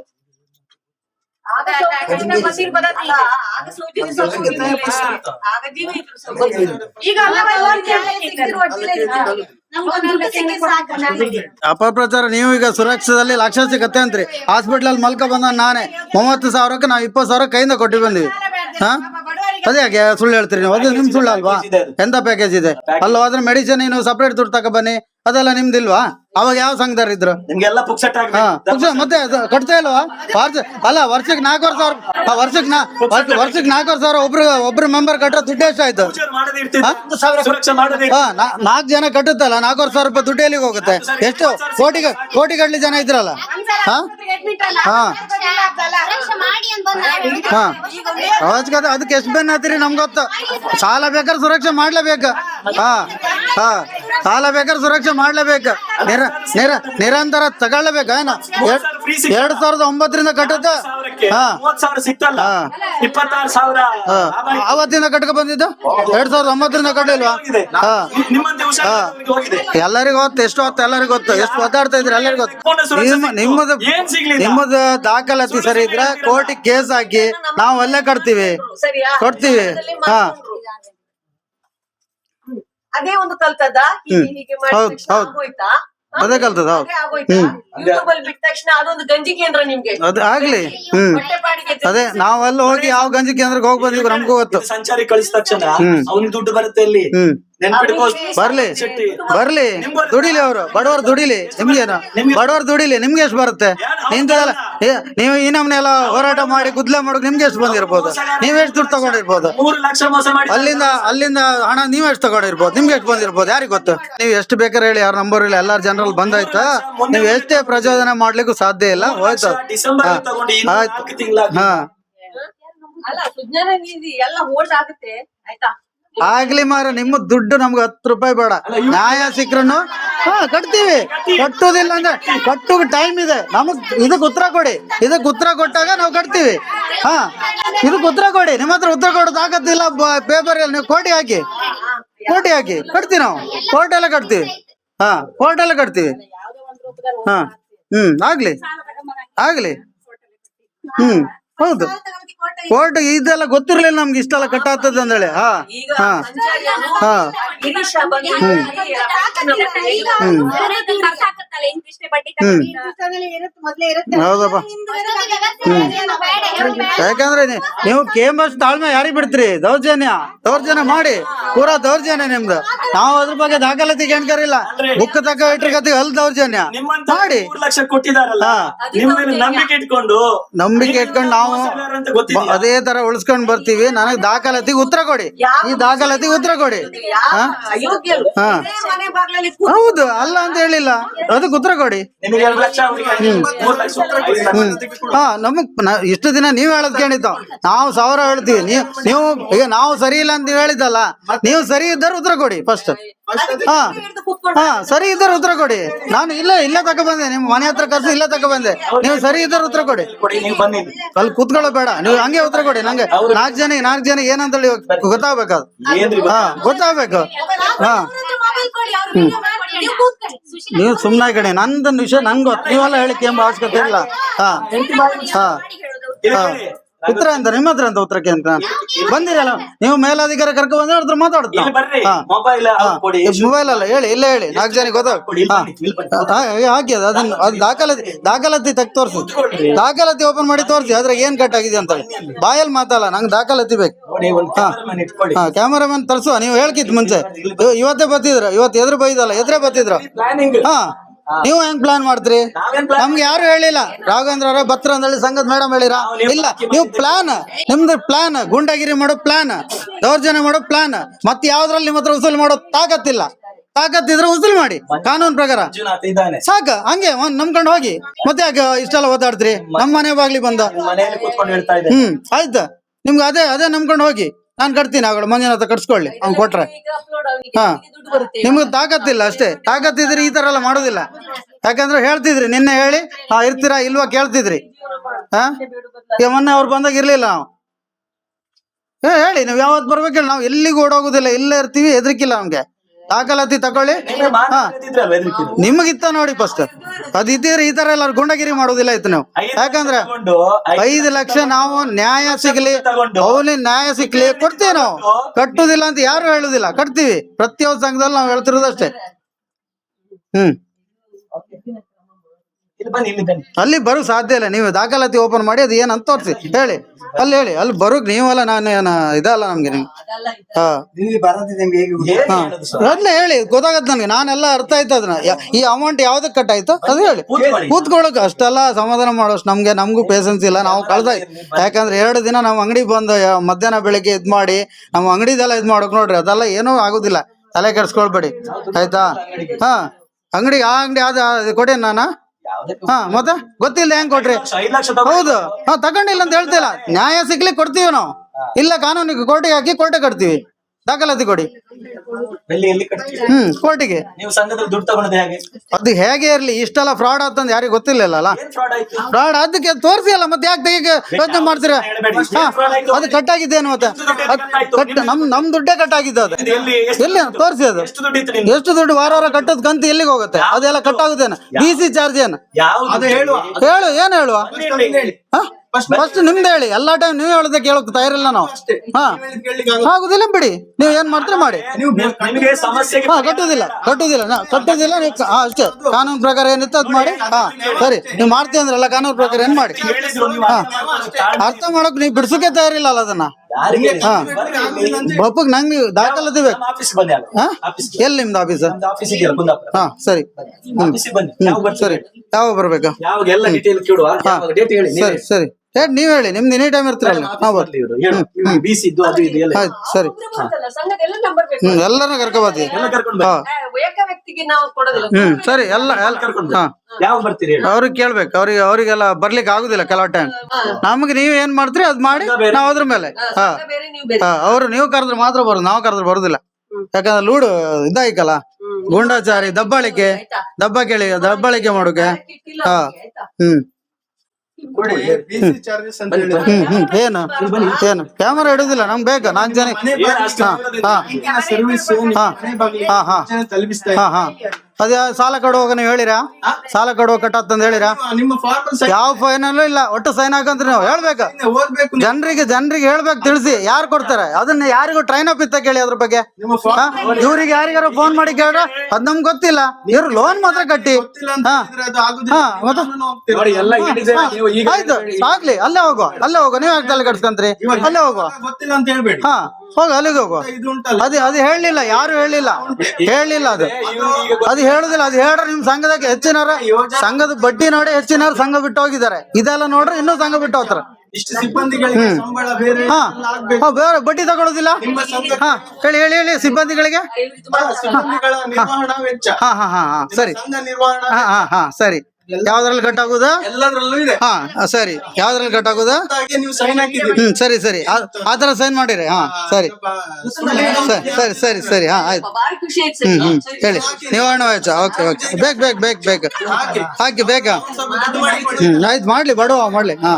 B: ಅಪಪ್ರಚಾರ ನೀವು ಈಗ ಸುರಕ್ಷದಲ್ಲಿ ಲಕ್ಷ ಸಿಗತ್ತೆ ಅಂತ್ರಿ ಹಾಸ್ಪಿಟಲ್ ಅಲ್ಲಿ ಮಲ್ಕ ಬಂದ ನಾನೇ. ಮೂವತ್ತು ಸಾವಿರಕ್ಕೆ ನಾವು ಇಪ್ಪತ್ತು ಸಾವಿರ ಕೈಯಿಂದ ಕೊಟ್ಟು ಬಂದಿವಿ. ಹಾ? ಅದೇ ಯಾಕೆ ಸುಳ್ಳು ಹೇಳ್ತೀರಿ ನೀವು? ಅದು ನಿಮ್ ಸುಳ್ಳು ಅಲ್ವಾ? ಎಂತ ಪ್ಯಾಕೇಜ್ ಇದೆ? ಅಲ್ಲ ಹೋದ್ರೆ ಮೆಡಿಸಿನ್ ಏನು ಸಪ್ರೇಟ್ ದುಡ್ಡು ತಕ ಬನ್ನಿ. ಅದೆಲ್ಲ ನಿಮ್ದಿಲ್ವಾ? ಅವಾಗ ಯಾವ ಸಂಘದವ್ರು ಇದ್ರು?
C: ನಿಮ್ಗೆಲ್ಲ ಪುಕ್ಸಟ್
B: ಹಾ
C: ಆಗ್ಬೇಕು
B: ಮತ್ತೆ ಅದು ಕಟ್ತಾ ಇಲ್ವಾ? ವರ್ಷ ಅಲ್ಲ ವರ್ಷಕ್ಕೆ ನಾಲ್ಕೂವರೆ ಸಾವಿರ ಆ, ವರ್ಷಕ್ಕೆ ನಾ ವರ್ಷ- ವರ್ಷಕ್ಕೆ ನಾಲ್ಕೂವರೆ ಸಾವಿರ ಒಬ್ರು ಒಬ್ರು ಮೆಂಬರ್ ಕಟ್ಟೋ ದುಡ್ಡು ಎಷ್ಟಾಯ್ತು
C: ಪೂಜಾರ್ ಮಾಡದೇ ಇರ್ತಿತ್ತು. ಸುರಕ್ಷಾ ಮಾಡದೇ
B: ಹಾ ನಾ- ನಾಲ್ಕು ಜನ ಕಟ್ಟುತ್ತಲ್ಲ ನಾಲ್ಕೂವರೆ ಸಾವಿರ ರೂಪಾಯಿ ದುಡ್ಡು ಎಲ್ಲಿಗೆ ಹೋಗುತ್ತೆ? ಎಷ್ಟು? ಕೋಟಿ ಕೋಟಿ ಗಟ್ಟಲೆ ಜನ ಇದ್ರಲ್ಲ? ಹಾ? ಹಾ.
D: ಸುರಕ್ಷೆ ಮಾಡಿ ಅಂತ ಬಂದ್ ನಾವ್. ಹೇಳ್ತೀವಿ.
B: ಹಾ. ಅವಶ್ಯಕತೆ ಅದಕ್ಕೆ ಎಷ್ಟು ಬೆನ್ನ ಹತ್ತಿರಿ ನಮ್ಗೆ ಗೊತ್ತು? ಸಾಲ ಬೇಕಾದ್ರೆ ಸುರಕ್ಷೆ ಮಾಡ್ಲೇಬೇಕು. ಹಾ ಹಾ. ಸಾಲ ಬೇಕಾದ್ರೆ ಸುರಕ್ಷೆ ಮಾಡ್ಲೇಬೇಕು. ನಿರ ನಿರ ನಿರಂತರ ತಗೊಳ್ಬೇಕ ಏನ? ಎರಡ್- ಸಾವಿರದ ಒಂಬತ್ತರಿಂದ
C: ಸಾವಿರ ಸಿಕ್ತಲ್ಲ. ಇಪ್ಪತ್ತಾರು ಸಾವಿರ.
B: ಆವತ್ತಿಂದ ಕಟ್ಕ ಬಂದಿದ್ದು? ಎರಡ್ ಸಾವಿರದ ಒಂಬತ್ತರಿಂದ
C: ಹೋಗಿದೆ.
B: ಎಲ್ಲರಿಗೂ ಗೊತ್ತು ಎಷ್ಟು ಹೊತ್ತು ಎಲ್ಲರಿಗೂ ಗೊತ್ತು ಎಷ್ಟು ಒದ್ದಾಡ್ತಾ ಇದ್ರೆ ಎಲ್ಲರಿಗೂ ಗೊತ್ತು. ನಿಮ್ಮ ನಿಮ್ಮದು
C: ಏನ್ ಸಿಗ್ಲಿಲ್ಲ?
B: ನಿಮ್ಮದು ದಾಖಲಾತಿ ಸರಿ ಇದ್ರೆ ಕೋರ್ಟಿಗೆ ಕೇಸ್ ಹಾಕಿ ನಾವು ಅಲ್ಲೇ ಕಟ್ತೀವಿ.
A: ಸರಿಯಾ?
B: ಕೊಡ್ತೀವಿ. ಹಾ.
A: ಅದೇ ಒಂದು ಕಲ್ತದ ಹೀಗೆ ಹೀಗೆ ಮಾಡಿದ
B: ಅದೇ ಕಲ್ತದ?
A: ಅದೇ ಬಿಟ್ಟ ತಕ್ಷಣ ಅದೊಂದು ಗಂಜಿ ಕೇಂದ್ರ ನಿಮ್ಗೆ.
B: ಅದು ಆಗ್ಲಿ. ಹ್ಮ್. ಅದೇ ನಾವ್ ಅಲ್ಲಿ ಹೋಗಿ ಯಾವ ಗಂಜಿ ಕೇಂದ್ರಕ್ಕೆ ಹೋಗಿ ಬಂದಿವಿ ನಮ್ಗೂ ಗೊತ್ತು.
C: ಸಂಚಾರಿ ಕಳಿಸಿದ ತಕ್ಷಣ
B: ಅವ್ನ್
C: ಅವ್ನಿಗೆ ದುಡ್ಡು ಬರುತ್ತೆ ಇಲ್ಲಿ.
B: ಬರ್ಲಿ. ಬರ್ಲಿ. ದುಡಿಲಿ ಅವರು. ಬಡವರು ದುಡಿಲಿ. ನಿಮ್ಗೇನು ಬಡವರು ದುಡಿಲಿ. ನಿಮ್ಗೆ ಎಷ್ಟು ಬರುತ್ತೆ? ನಿಂತಲ್ಲ ಏ- ನೀವು ಈ ಹೋರಾಟ ಮಾಡಿ ಗುದ್ಲೆ ಮಾಡೋಕ್ ನಿಮ್ಗೆ ಎಷ್ಟು ಬಂದಿರ್ಬೋದು? ನೀವ್ ಎಷ್ಟು ದುಡ್ಡು ತಗೊಂಡಿರ್ಬೋದು?
C: ಮೂರು ಲಕ್ಷ ಮೋಸ ಮಾಡಿ
B: ಅಲ್ಲಿಂದ ಅಲ್ಲಿಂದ ಹಣ ನೀವ್ ಎಷ್ಟು ತಗೊಂಡಿರ್ಬೋದು? ನಿಮ್ಗೆ ಎಷ್ಟು ಬಂದಿರ್ಬೋದು? ಯಾರಿಗ್ ಗೊತ್ತು? ನೀವು ಎಷ್ಟು ಬೇಕಾದ್ರೆ ಹೇಳಿ ಯಾರ ನಂಬರ್ ಇಲ್ಲ ಎಲ್ಲಾರ ಜನರಲ್ ಬಂದಾಯ್ತಾ? ನೀವು ಎಷ್ಟೇ ಪ್ರಚೋದನೆ ಮಾಡ್ಲಿಕ್ಕೂ ಸಾಧ್ಯ ಇಲ್ಲ. ಹೋಯ್ತು.
C: ಡಿಸೆಂಬರ್
B: ಹಾ.
C: ತಗೊಂಡು ಇನ್ನು
B: ಆಯ್ತು.
C: ತಿಂಗಳ
B: ಹಾ.
A: ಅಲ್ಲ ಸುಜ್ಞಾನ ಎಲ್ಲ ಹೋಲ್ಡ್ ಆಗುತ್ತೆ. ಆಯ್ತಾ?
B: ಆಗ್ಲಿ ಮಾರ ನಿಮ್ಮ ದುಡ್ಡು ನಮ್ಗೆ ಹತ್ತು ರೂಪಾಯಿ ಬೇಡ. ನ್ಯಾಯ ಸಿಕ್ರನು? ಹಾ ಕಟ್ತೀವಿ. ಕಟ್ಟುದಿಲ್ಲ ಅಂದ್ರೆ ಕಟ್ಟು ಟೈಮ್ ಇದೆ. ನಮಗ್ ಇದಕ್ ಉತ್ತರ ಕೊಡಿ. ಇದಕ್ ಉತ್ತರ ಕೊಟ್ಟಾಗ ನಾವು ಕಟ್ತೀವಿ. ಹಾ ಇದಕ್ ಉತ್ತರ ಕೊಡಿ. ನಿಮ್ಮ ಹತ್ರ ಉತ್ತರ ಕೊಡೋದು ಆಗತ್ತಿಲ್ಲ ಪೇಪರ್ ನೀವು ಕೋಟಿ ಹಾಕಿ. ಕೋಟಿ ಹಾಕಿ. ಕಟ್ತೀವಿ ನಾವು. ಕೋರ್ಟ್ ಎಲ್ಲ ಕಟ್ತೀವಿ. ಹಾ ಕೋರ್ಟ್ ಎಲ್ಲ ಕಟ್ತೀವಿ. ಹಾ ಹ್ಮ್ ಆಗ್ಲಿ. ಆಗ್ಲಿ. ಹ್ಮ್. ಹೌದು. ಕೋರ್ಟ್ ಇದೆಲ್ಲ ಗೊತ್ತಿರ್ಲಿಲ್ಲ ನಮ್ಗೆ ಇಷ್ಟೆಲ್ಲ ಕಟ್ಟಾಗ್ತದೆ ಅಂದೇಳಿ ಹಾ.
A: ಈಗ
B: ಹಾ. ಹಾ. ಹೌದಪ್ಪ. ಯಾಕಂದ್ರೆ ನೀವು ಕೇಮಸ್ ತಾಳ್ಮೆ ಯಾರಿಗ್ ಬಿಡ್ತೀರಿ? ದೌರ್ಜನ್ಯ. ದೌರ್ಜನ್ಯ ಮಾಡಿ. ಪೂರಾ ದೌರ್ಜನ್ಯ ನಿಮ್ದು. ನಾವು ಅದ್ರ ಬಗ್ಗೆ ದಾಖಲಾತಿ ಕೇಳ್ಕರಿಲ್ಲ ಬುಕ್ ತಕ ಇಟ್ರಿಗತಿ ಹಲ್ ದೌರ್ಜನ್ಯ.
F: ನಿಮ್ಮಂತ
B: ಮಾಡಿ.
F: ಲಕ್ಷ ಕೊಟ್ಟಿದಾರಲ್ಲ
B: ಹಾ.
F: ನಂಬಿಕೆ ಇಟ್ಕೊಂಡು
B: ನಂಬಿಕೆ ಇಟ್ಕೊಂಡು ನಾವು ಅದೇ ತರ ಉಳಿಸ್ಕೊಂಡ್ ಬರ್ತೀವಿ. ನನಗ್ ದಾಖಲಾತಿ ಉತ್ತರ ಕೊಡಿ. ಈ ದಾಖಲಾತಿ ಉತ್ತರ ಕೊಡಿ. ಹೌದು ಅಲ್ಲ ಅಂತ ಹೇಳಿಲ್ಲ. ಅದಕ್ಕೆ ಉತ್ತರ ಕೊಡಿ.
F: ನಿಮಗೆ ಎರಡು ಲಕ್ಷ ಅವರಿಗೆ ಮೂರ್ ಲಕ್ಷ ಉತ್ತರ ಕೊಡಿ.
B: ಹಾ ನಮಗ್ ನ- ಇಷ್ಟು ದಿನ ನೀವ್ ಹೇಳದ್ ಕೇಳಿತ್ತು ನಾವು ಸಾವಿರ ಹೇಳ್ತೀವಿ. ನೀವು ನೀವು ಈಗ ನಾವು ಸರಿ ಇಲ್ಲ ಅಂತ ಹೇಳಿದ್ದಲ್ಲ. ನೀವು ಸರಿ ಇದ್ದಾರೆ ಉತ್ತರ ಕೊಡಿ. ಫಸ್ಟ್ ಹಾ.
A: ಹಿಡ್ದು ಕೂತ್ಕೊಂಡು
B: ಹಾ ಸರಿ ಇದ್ರ ಉತ್ತರ ಕೊಡಿ. ನಾನು ಇಲ್ಲ ಇಲ್ಲೇ ತಕ ಬಂದೆ. ನಿಮ್ಮ ಮನೆ ಹತ್ರ ಕರ್ಸಿ ಇಲ್ಲೇ ತಕ ಬಂದೆ. ನೀವು ಸರಿ ಇದ್ರ ಉತ್ತರ ಕೊಡಿ.
F: ಕೊಡಿ ನೀವು ಬನ್ನಿ.
B: ಅಲ್ಲಿ ಕೂತ್ಕೊಳ್ಳೋ ಬೇಡ. ನೀವು ಹಂಗೆ ಉತ್ತರ ಕೊಡಿ. ನಂಗೆ ನಾಲ್ಕು ಜನ ನಾಲ್ಕು ಜನ ಏನಂತೇಳಿ ಗೊತ್ತಾಗ್ಬೇಕು ಹಾ ಗೊತ್ತಾಗ್ಬೇಕು? ಹಾ. ನೀವು ಸುಮ್ಮನೆ ಕಡೆ. ನಂದೊಂದು ವಿಷಯ ನಂಗೆ ಗೊತ್ತು. ನೀವೆಲ್ಲ ಹೇಳಿಕೆ ಎಂಬ ಅವಶ್ಯಕತೆ ಇಲ್ಲ. ಹಾ. ಹಾ.
F: ಇಲ್ಲಿ
B: ಹಾ. ಉತ್ತರ ಅಂತ ನಿಮ್ಮ ಹತ್ರ ಅಂತ ಉತ್ತರಕ್ಕೆ ಅಂತ? ಬಂದಿರಲ್ಲ. ನೀವು ಮೇಲಾಧಿಕಾರಿ ಕರ್ಕ ಬಂದ್ರೆ ಅವ್ರ ಹತ್ರ
F: ಮಾತಾಡ್ತಾ ಮೊಬೈಲ್
B: ಅಲ್ಲ ಹೇಳಿ ಇಲ್ಲ ಹೇಳಿ. ನಾಲ್ಕು ಜನ ಗೊತ್ತಾಗ. ಹಾಕಿ ಅದು. ಅದನ್ನ ಅದು ದಾಖಲಾತಿ ದಾಖಲಾತಿ ತೆಗ್ ತೋರಿಸಿ. ದಾಖಲಾತಿ ಓಪನ್ ಮಾಡಿ ತೋರಿಸಿ. ಅದ್ರ ಏನ್ ಕಟ್ ಆಗಿದೆ ಅಂತ ಬಾಯಲ್ಲಿ ಮಾತಲ್ಲ ನಂಗೆ ದಾಖಲಾತಿ ಬೇಕು. ಹಾ. ಕ್ಯಾಮರಾಮನ್ ತರಿಸುವ. ನೀವು ಹೇಳ್ಕಿತ್ ಮುಂಚೆ. ಇವತ್ತೇ ಬತ್ತಿದ್ರ ಇವತ್ತು ಎದುರು ಬೈದಲ್ಲ? ಎದ್ರೆ ಬತ್ತಿದ್ರ ಹಾ. ನೀವು ಹೆಂಗ್ ಪ್ಲಾನ್ ಮಾಡ್ತೀರಿ? ನಮ್ಗೆ ಯಾರು ಹೇಳಿಲ್ಲ. ರಾಘವೇಂದ್ರ ಅವರ ಬತ್ರ ಹೇಳಿ ಸಂಘದ ಮೇಡಮ್ ಹೇಳಿರ? ಇಲ್ಲ ನೀವು ಪ್ಲಾನ್ ನಿಮ್ದು ಪ್ಲಾನ್ ಗುಂಡಾಗಿರಿ ಮಾಡೋ ಪ್ಲಾನ್ ದೌರ್ಜನ್ಯ ಮಾಡೋ ಪ್ಲಾನ್ ಮತ್ತೆ ಯಾವ್ದ್ರಲ್ಲಿ ನಿಮ್ಮ ಹತ್ರ ಉಸುಲ್ ಮಾಡೋ ತಾಕತ್ತಿಲ್ಲ. ತಾಕತ್ತಿದ್ರೆ ಉಸುಲ್ ಮಾಡಿ ಕಾನೂನು ಪ್ರಕಾರ. ಸಾಕ ಹಂಗೆ ಒಂದ್ ನಂಬ್ಕೊಂಡು ಹೋಗಿ ಮತ್ತೆ ಯಾಕೆ ಇಷ್ಟೆಲ್ಲ ಓದಾಡ್ತೀರಿ ನಮ್ಮ ಮನೆ ಬಾಗ್ಲಿ ಬಂದ. ಹ್ಮ್ ಆಯ್ತಾ. ನಿಮ್ಗೆ ಅದೇ ಅದೇ ನಂಬ್ಕೊಂಡು ಹೋಗಿ. ನಾನ್ ಕಟ್ತೀನಿ ಅವಳು ಹತ್ರ ಕಟ್ಸ್ಕೊಳ್ಳಿ ಅವ್ನ್ ಕೊಟ್ರೆ. ಹಾ. ನಿಮ್ಗೆ ತಾಕತ್ತಿಲ್ಲ ಅಷ್ಟೇ. ತಾಕತ್ತಿದ್ರೆ ಈ ತರ ಎಲ್ಲ ಮಾಡೋದಿಲ್ಲ. ಯಾಕಂದ್ರೆ ಹೇಳ್ತಿದ್ರಿ ನಿನ್ನೆ ಹೇಳಿ ಹಾ ಇರ್ತೀರಾ ಇಲ್ವಾ ಕೇಳ್ತಿದ್ರಿ. ಹಾ? ಈಗ ಮೊನ್ನೆ ಅವ್ರು ಬಂದಾಗ ಇರ್ಲಿಲ್ಲ ನಾವು. ಏ ಹೇಳಿ ನೀವು ಯಾವತ್ತು ಬರ್ಬೇಕಿಲ್ಲ ನಾವು ಎಲ್ಲಿಗೂ ಓಡೋಗುದಿಲ್ಲ ಇಲ್ಲೇ ಇರ್ತೀವಿ ಹೆದ್ರಿಕಿಲ್ಲ ನಮ್ಗೆ. ದಾಖಲಾತಿ ತಗೊಳ್ಳಿ. ಹಾ? ನಿಮಗಿತ್ತ ನೋಡಿ ಫಸ್ಟ್ ಅದ್ ಇದ್ದೀರಿ ಈ ತರ ಎಲ್ಲ ಗುಂಡಗಿರಿ ಮಾಡೋದಿಲ್ಲ ಇತ್ತು ನಾವು. ಯಾಕಂದ್ರೆ ಐದು ಲಕ್ಷ ನಾವು ನ್ಯಾಯ ಸಿಗ್ಲಿ ಅವನಿ ನ್ಯಾಯ ಸಿಗ್ಲಿ ಕೊಡ್ತೀವಿ ನಾವು. ಕಟ್ಟುದಿಲ್ಲ ಅಂತ ಯಾರು ಹೇಳುದಿಲ್ಲ. ಕಟ್ತೀವಿ. ಪ್ರತಿಯೊಂದು ಸಂಘದಲ್ಲಿ ನಾವು ಹೇಳ್ತಿರೋದಷ್ಟೇ. ಹ್ಮ್. ಅಲ್ಲಿ ಬರೋ ಸಾಧ್ಯ ಇಲ್ಲ. ನೀವು ದಾಖಲಾತಿ ಓಪನ್ ಮಾಡಿ ಅದು ಏನಂತ ತೋರಿಸಿ. ಹೇಳಿ. ಅಲ್ಲಿ ಹೇಳಿ ಅಲ್ಲಿ ಬರೋಕ್ ನೀವಲ್ಲ ನಾನು ಏನ ಇದಲ್ಲ ನಮ್ಗೆ ನೀವು ಹಾ.
E: ಇಲ್ಲಿ ಬರೋದು ನಿಮ್ಗೆ ಹೇಗೆ ಗೊತ್ತು?
F: ಏನ್
B: ಹಾ. ಅದ್ನೇ ಹೇಳಿ ಗೊತ್ತಾಗತ್ತೆ ನನಗೆ ನಾನೆಲ್ಲ ಅರ್ಥ ಆಯ್ತು ಅದನ್ನ ಯ- ಈ ಅಮೌಂಟ್ ಯಾವ್ದಕ್ ಕಟ್ ಆಯ್ತು? ಅದು ಹೇಳಿ.
F: ಕೂತ್ಕೊಳ್ಳಿ.
B: ಕೂತ್ಕೊಳ್ಳೋಕೆ ಅಷ್ಟೆಲ್ಲ ಸಮಾಧಾನ ಮಾಡೋಷ್ಟು ನಮ್ಗೆ ನಮಗೂ ಪೇಷನ್ಸ್ ಇಲ್ಲ. ನಾವು ಕಳ್ದ ಯಾಕಂದ್ರೆ ಎರಡು ದಿನ ನಾವು ಅಂಗಡಿ ಬಂದು ಯ- ಮಧ್ಯಾಹ್ನ ಬೆಳಿಗ್ಗೆ ಇದ್ ಮಾಡಿ ನಮ್ಮ ಅಂಗಡಿದೆಲ್ಲ ಇದ್ ಮಾಡೋಕ್ ನೋಡ್ರಿ. ಅದೆಲ್ಲ ಏನೂ ಆಗುದಿಲ್ಲ. ತಲೆ ಕೆಡ್ಸ್ಕೊಳ್ಬೇಡಿ. ಆಯ್ತಾ? ಹಾ. ಅಂಗಡಿ ಆ ಅಂಗಡಿ ಅದ ಕೊಡಿ ನಾನ? ಹಾ ಮತ್ತೆ ಗೊತ್ತಿಲ್ಲ ಹೆಂಗ್
F: ಕೊಡ್ರಿ
B: ಹೌದು. ಹಾ ತಗೊಂಡಿಲ್ಲ ಅಂತ ಹೇಳ್ತಿಲ್ಲ. ನ್ಯಾಯ ಸಿಗ್ಲಿಕ್ಕೆ ಕೊಡ್ತೀವಿ ನಾವು. ಇಲ್ಲ ಕಾನೂನಿಗೆ ಕೋರ್ಟಿಗೆ ಹಾಕಿ ಕೋರ್ಟೆ ಕಟ್ತೀವಿ. ದಾಖಲಾತಿ ಕೊಡಿ. ಹ್ಮ್ ಕೋರ್ಟಿಗೆ.
F: ನೀವು ಸಂಘದಲ್ಲಿ ದುಡ್ಡು ತಗೊಂಡದ್ದು ಹೇಗೆ?
B: ಅದು ಹೇಗೆ ಇರ್ಲಿ ಇಷ್ಟೆಲ್ಲ ಫ್ರಾಡ್ ಆತಂದ್ ಯಾರಿಗೂ ಗೊತ್ತಿಲ್ಲಲ್ಲ
F: ಅಲ್ಲ ಫ್ರಾಡ್ ಆಯ್ತು?
B: ಫ್ರಾಡ್ ಅದಕ್ಕೆ ತೋರಿಸಿ ಅಲ್ಲ ಮತ್ತೆ ಯಾಕೆ ತೆಗಿಗೆ ಯೋಚನೆ ಮಾಡ್ತೀರಾ?
F: ಅದು
B: ಹಾ,
F: ಆಗಿದ್ದೇನು?
B: ಅದು ಮತ್ತೆ? ಅದ್ ಕಟ್ ನಮ್ ನಮ್ ದುಡ್ಡೇ ಕಟ್ಟಾಗಿದ್ದು ಅದು.
F: ಇದು ಎಲ್ಲಿ
B: ಎಲ್ಲಿ ತೋರಿಸಿ ಅದು.
F: ಎಷ್ಟು ದುಡ್ಡು ಇತ್ತು ನಿಮ್ದು?
B: ಎಷ್ಟು ದುಡ್ಡು ವಾರ ವಾರ ಕಟ್ಟೋದು ಕಂತು ಎಲ್ಲಿಗೆ ಹೋಗುತ್ತೆ? ಅದೆಲ್ಲ ಕಟ್ ಆಗುತ್ತೇನೆ ಡಿ ಸಿ ಚಾರ್ಜ್ ಏನು?
E: ಅದು
B: ಹೇಳು. ಏನ್ ಹೇಳುವ?
F: ಹೇಳಿ.
B: ಫಸ್ಟ್ ನಿಮ್ದು ಹೇಳಿ. ಎಲ್ಲಾ ಟೈಮ್ ನೀವು ಹೇಳೋದಕ್ಕೆ ಕೇಳೋಕೆ ತಯಾರಿಲ್ಲ ನಾವು. ಹಾ. ಆಗುದಿಲ್ಲ. ಬಿಡಿ. ನೀವು ಏನ್ ಮಾಡ್ತೀರಿ ಮಾಡಿ.
F: ನಿಮಗೆ ಸಮಸ್ಯೆಗೆ
B: ಹಾ ಕಟ್ಟುದಿಲ್ಲ ಕಟ್ಟುದಿಲ್ಲ. ನಾ- ಕಟ್ಟುದಿಲ್ಲ ನೀವು ಕ- ಹಾ ಅಷ್ಟೇ. ಕಾನೂನು ಪ್ರಕಾರ ಏನಿತ್ತು ಅದ್ ಮಾಡಿ. ಹಾ ಸರಿ. ನೀವು ಮಾಡ್ತೀವಿ ಅಂದ್ರಲ್ಲ ಕಾನೂನು ಪ್ರಕಾರ ಏನ್ ಮಾಡಿ.
F: ಹೇಳಿದ್ರು ನೀವು
B: ಹಾ.
F: ಅರ್ಥ
B: ಮಾಡಕ್ ನೀವು ಬಿಡ್ಸೋಕೆ ತಯಾರಿಲ್ಲ ಅಲ್ಲ ಅದನ್ನ. ಬಪ್ಪಗ್ ನಂಗ್ ನೀವು ದಾಖಲಾತಿ ಬೇಕು
F: ಆಫೀಸ್ ಆಫೀಸ್
B: ಎಲ್ಲಿ ನಿಮ್ದು ಆಫೀಸ್
F: ನಮ್ದು ಆಫೀಸ್ ಇದೆಯಲ್ಲ ಕುಂದಾಪುರ.
B: ಹಾ ಸರಿ. ಹ್ಮ್.
F: ಆಫೀಸಿಗೆ ಬನ್ನಿ. ಯಾವ
B: ಹ್ಮ್
F: ಬರ್ತೀರಿ?
B: ಸರಿ. ಯಾವಾಗ ಬರ್ಬೇಕು?
F: ಯಾವಾಗ ಎಲ್ಲ ಡೀಟೇಲ್ ಕೇಳುವ ಯಾವಾಗ ಡೇಟ್ ಹೇಳಿ ನೀವೇ.
B: ಸರಿ. ಸರಿ ಹೇಳಿ ನೀವ್ ಹೇಳಿ ನಿಮ್ದು ಎನಿ ಟೈಮ್ ಇರ್ತೀರಲ್ಲ ನಾವು
F: ಇದ್ದು ಅದು ಇದು ಎಲ್ಲ.
B: ಆಯ್ತು ಸರಿ.
A: ಸಂಘದ ಎಲ್ಲ ನಂಬರ್ ಬೇಕು.
B: ಹ್ಮ್ ಎಲ್ಲರನ್ನ ಕರ್ಕೊ
F: ಎಲ್ಲ ಕರ್ಕೊಂಡು
B: ಹಾ.
F: ಬನ್ನಿ
A: ಏಕ ವ್ಯಕ್ತಿಗೆ ನಾವು ಕೊಡೋದಿಲ್ಲ.
B: ಹ್ಮ್ ಸರಿ ಎಲ್ಲ ಎಲ್ಲ
F: ಕರ್ಕೊಂಡು
B: ಹಾ.
F: ಬನ್ನಿ ಯಾವಾಗ ಬರ್ತೀರಿ ಹೇಳಿ.
B: ಅವ್ರಿಗೆ ಕೇಳ್ಬೇಕು ಅವ್ರಿಗೆ ಅವರಿಗೆಲ್ಲ ಬರ್ಲಿಕ್ಕೆ ಆಗುದಿಲ್ಲ ಕೆಲವು ಟೈಮ್ ನಮ್ಗೆ ನೀವ್ ಏನ್ ಮಾಡ್ತೀರಿ ಅದ್ ಮಾಡಿ ನಾವ್ ಅದ್ರ ಮೇಲೆ. ಹಾ
A: ಸಂಘ ಬೇರೆ ನೀವು ಬೇರೆ.
B: ಹಾ ಅವ್ರು ನೀವು ಕರೆದ್ರೆ ಮಾತ್ರ ಬರೋದು ನಾವು ಕರೆದ್ರೆ ಬರುದಿಲ್ಲ. ಯಾಕಂದ್ರೆ ಲೂಡು ಇದಾಯ್ಕಲ್ಲ ಗೂಂಡಾಚಾರಿ ದಬ್ಬಾಳಿಕೆ ದಬ್ಬಾಳಿಕೆ ದಬ್ಬಾಳಿಕೆ ಮಾಡೋಕೆ.
A: ಇಟ್ಟಿಲ್ಲ
B: ಹಾ.
A: ಅವ್ರಿಗೆ, ಆಯ್ತಾ?
B: ಹ್ಮ್.
E: ಕೊಡಿ BC charges ಅಂತ ಹೇಳಿ.
B: ಹ್ಮ್ ಹ್ಮ್ ಏನು? ಏನು? ಕ್ಯಾಮರಾ ಹಿಡಿದಿಲ್ಲ ನಮ್ಗೆ ಬೇಗ ನಾಲ್ಕು ಜನ ಹಾ ಹಾ.
E: ಸರ್ವಿಸ್
B: ಹಾ. ಹಾ, ಹಾ. ಹಾ ಅದೇ ಸಾಲ ಕೊಡುವಾಗ ನೀವು ಹೇಳಿರಾ? ಸಾಲ ಕೊಡುವ ಕಟ್ಟತ್ತಂತ ಹೇಳಿರಾ?
E: ನಿಮ್ಮ ಫಾರ್ಮಲ್
B: ಯಾವ ಫೈನಲ್ಲೂ ಇಲ್ಲ ಒಟ್ಟು ಸೈನ್ ಹಾಕಂತ್ರಿ ನೀವು ಹೇಳ್ಬೇಕು.
E: ಓದ್ಬೇಕು.
B: ಜನರಿಗೆ ಜನರಿಗೆ ಹೇಳ್ಬೇಕು ತಿಳಿಸಿ ಯಾರು ಕೊಡ್ತಾರೆ? ಅದನ್ನ ಯಾರಿಗೂ ಟ್ರೈನ್ ಅಪ್ ಇತ್ತ ಕೇಳಿ ಅದ್ರ ಬಗ್ಗೆ? ಇವ್ರಿಗೆ ಯಾರಿಗಾರು ಫೋನ್ ಮಾಡಿ ಕೇಳ್ರ ಅದ್ ನಮ್ಗೆ ಗೊತ್ತಿಲ್ಲ. ಇವ್ರು ಲೋನ್ ಮಾತ್ರ ಕಟ್ಟಿ. ಆಯ್ತು ಆಗ್ಲಿ ಅಲ್ಲೇ ಹೋಗುವ ಅಲ್ಲೇ ಹೋಗುವ. ನೀವ್ ಯಾಕೆ ತಲೆ ಕಟ್ಸ್ಕೊಂತ್ರಿ ಅಲ್ಲೇ ಹೋಗುವ.
E: ಗೊತ್ತಿಲ್ಲ ಅಂತ ಹೇಳ್ಬೇಡಿ.
B: ಹಾ. ಹೋಗ ಅಲ್ಲಿಗೆ ಹೋಗು. ಅದೇ ಅದು ಹೇಳಲಿಲ್ಲ ಯಾರು ಹೇಳಿಲ್ಲ ಹೇಳಲಿಲ್ಲ ಅದು. ಅದು ಹೇಳುದಿಲ್ಲ ಅದು ಹೇಳ್ರ ನಿಮ್ ಸಂಘದಾಗ ಹೆಚ್ಚಿನಾರ ಸಂಘದ ಬಡ್ಡಿ ನೋಡಿ ಹೆಚ್ಚಿನವ್ರು ಸಂಘ ಬಿಟ್ಟು ಹೋಗಿದ್ದಾರೆ. ಇದೆಲ್ಲ ನೋಡ್ರಿ ಇನ್ನೂ ಸಂಘ ಬಿಟ್ಟು ಹೋಗ್ತಾರ.
E: ಬೇರೆ
B: ಬಡ್ಡಿ ತಗೊಳ್ಳೋದಿಲ್ಲ ಹಾ ಹೇಳಿ ಹೇಳಿ ಹೇಳಿ ಸಿಬ್ಬಂದಿಗಳಿಗೆ. ಹಾ ಹಾ. ಹಾ ಹಾ ಸರಿ. ಹಾ ಹಾ ಹಾ ಸರಿ. ಯಾವ್ದ್ರಲ್ಲಿ ಕಟ್
E: ಆಗುದ? ಇದೆ.
B: ಹಾ ಸರಿ. ಯಾವ್ದ್ರಲ್ಲಿ ಕಟ್
E: ಹಾಗೆ ನೀವು ಸೈನ್ ಹಾಕಿದ್ದೀರಿ.
B: ಹ್ಮ್ ಸರಿ ಸರಿ. ಆ- ಆ ತರ ಸೈನ್ ಮಾಡಿರಿ. ಹಾ ಸರಿ. ಸರಿ ಸರಿ ಸರಿ ಸರಿ. ಹಾ ಆಯ್ತು.
A: ಬಾರಿ ಖುಷಿ ಆಯ್ತು
B: ಹ್ಮ್ ಹ್ಮ್.
A: ಸರ್
B: ಹೇಳಿ. ನಿವಾರಣ ವೆಚ್ಚ ಓಕೆ ಓಕೆ. ಬೇಕು ಬೇಕು ಬೇಕು ಬೇಕು ಹಾಕಿ.
E: ದುಡ್ಡು
B: ಹ್ಮ್ ಆಯ್ತು ಮಾಡ್ಲಿ ಬಡವ ಮಾಡ್ಲಿ. ಹಾ.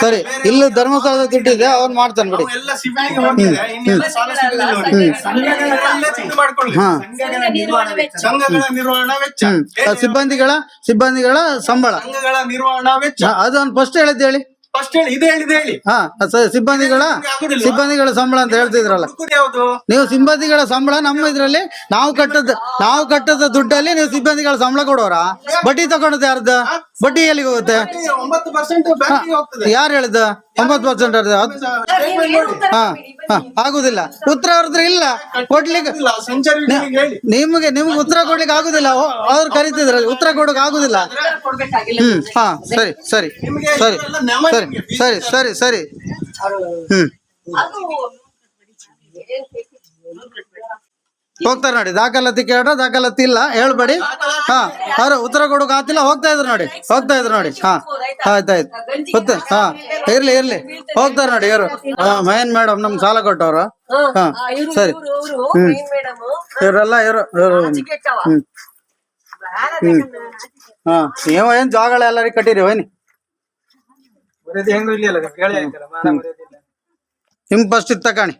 B: ಸರಿ. ಇಲ್ಲಿ ಧರ್ಮಸ್ಥಳದ ದುಡ್ಡಿದೆ ಅವ್ನು ಮಾಡ್ತಾನೆ ಬಿಡಿ.
E: ಎಲ್ಲ ಸಿಬ್ಬಂದಿಗೆ ಹೋಗಿದೆ ಇನ್ನೆಲ್ಲ ಸಾಲ ಸಿಗುದಿಲ್ಲ ನೋಡಿ. ಸಂಘಗಳಲ್ಲೇ ದುಡ್ಡು ಮಾಡ್ಕೊಳ್ಳಿ.
B: ಹಾ.
A: ಸಂಘ ನಿರ್ವಹಣಾ ವೆಚ್ಚ.
E: ಸಂಘಗಳ ನಿರ್ವಹಣಾ ವೆಚ್ಚ.
B: ಹ್ಮ್. ಆ, ಸಿಬ್ಬಂದಿಗಳ ಸಿಬ್ಬಂದಿಗಳ ಸಂಬಳ.
E: ಸಂಘಗಳ ನಿರ್ವಹಣಾ ವೆಚ್ಚ.
B: ಹಾ, ಅದು ಒಂದು ಫಸ್ಟ್ ಹೇಳಿದ್ದು ಹೇಳಿ.
E: ಫಸ್ಟ್ ಹೇಳಿ ಇದು ಹೇಳಿದ ಹೇಳಿ.
B: ಹಾ ಸ- ಸಿಬ್ಬಂದಿಗಳ ಸಿಬ್ಬಂದಿಗಳ ಸಂಬಳ ಅಂತ ಹೇಳ್ತಿದ್ರಲ್ಲ.
E: ಹುಡುಕುದು ಯಾವುದು?
B: ನೀವು ಸಿಬ್ಬಂದಿಗಳ ಸಂಬಳ ನಮ್ಮ ಇದ್ರಲ್ಲಿ ನಾವು ಕಟ್ಟದ ನಾವು ಕಟ್ಟದ ದುಡ್ಡಲ್ಲಿ ನೀವು ಸಿಬ್ಬಂದಿಗಳ ಸಂಬಳ ಕೊಡೋರಾ? ಬಡ್ಡಿ ತಗೊಂಡದ್ದು ಯಾರ್ದು? ಬಡ್ಡಿ ಎಲ್ಲಿಗೆ ಹೋಗುತ್ತೆ?
E: ಒಂಬತ್ತು ಪರ್ಸೆಂಟ್
B: ಯಾರು ಹೇಳಿದ ಒಂಬತ್ತು ಪರ್ಸೆಂಟ್ ಹಾ ಹಾ ಆಗುದಿಲ್ಲ. ಉತ್ತರ ಅವ್ರದ್ರ ಇಲ್ಲ. ಕೊಡ್ಲಿಕ್ಕೆ
E: ಇಲ್ಲ, ಸಂಚಾರಿ ವಿಭಾಗಿಗೆ ಹೇಳಿ.
B: ನಿಮ್ಗೆ ನಿಮ್ಗೆ ಉತ್ತರ ಕೊಡ್ಲಿಕ್ಕೆ ಆಗುದಿಲ್ಲ. ಓ, ಅವ್ರು ಕರಿತಿದ್ರೆ ಉತ್ತರ ಕೊಡಕ್ ಆಗುದಿಲ್ಲ.
A: ಕೊಡ್ಬೇಕಾಗಿಲ್ಲ.
B: ಹ್ಮ್ ಹಾ ಸರಿ ಸರಿ ಸರಿ ಸರಿ ಸರಿ ಸರಿ ಸರಿ. ಹ್ಮ್.
A: ಅದು
B: ಹೋಗ್ತಾರೆ ನೋಡಿ. ದಾಖಲಾತಿ ಕೇಳ್ರ ದಾಖಲಾತಿ ಇಲ್ಲ ಹೇಳ್ಬೇಡಿ. ಹಾ ಅವ್ರು ಉತ್ತರ ಕೊಡೋಕೆ ಆತಿಲ್ಲ ಹೋಗ್ತಾ ಇದ್ರು ನೋಡಿ. ಹೋಗ್ತಾ ಇದ್ರು ನೋಡಿ. ಹಾ ಆಯ್ತಾಯ್ತು ಗೊತ್ತ ಹಾ ಇರ್ಲಿ ಇರ್ಲಿ. ಹೋಗ್ತಾರೆ ನೋಡಿ ಇವರು. ಮಯನ್ ಮೈನ್ ಮೇಡಮ್ ನಮ್ ಸಾಲ ಕೊಟ್ಟವ್ರು. ಹಾ ಸರಿ.
A: ಹ್ಮ್.
B: ಇವರೆಲ್ಲ ಇವರು ಇವರು ಹ್ಮ್. ಹ್ಮ್. ಹಾ ನೀವು ಏನ್ ಜಾಗಳ ಎಲ್ಲಾರಿ ಕಟ್ಟಿರಿ ಹೋಯ್ನಿ ನಿಮ್ ಫಸ್ಟ್ ಇತ್ತು ತಕಾಣಿ.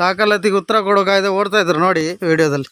B: ದಾಖಲಾತಿಗೆ ಉತ್ತರ ಕೊಡೋ ಕಾಯ್ದೆ ಓಡ್ತಾ ಇದ್ರು ನೋಡಿ ವಿಡಿಯೋದಲ್ಲಿ.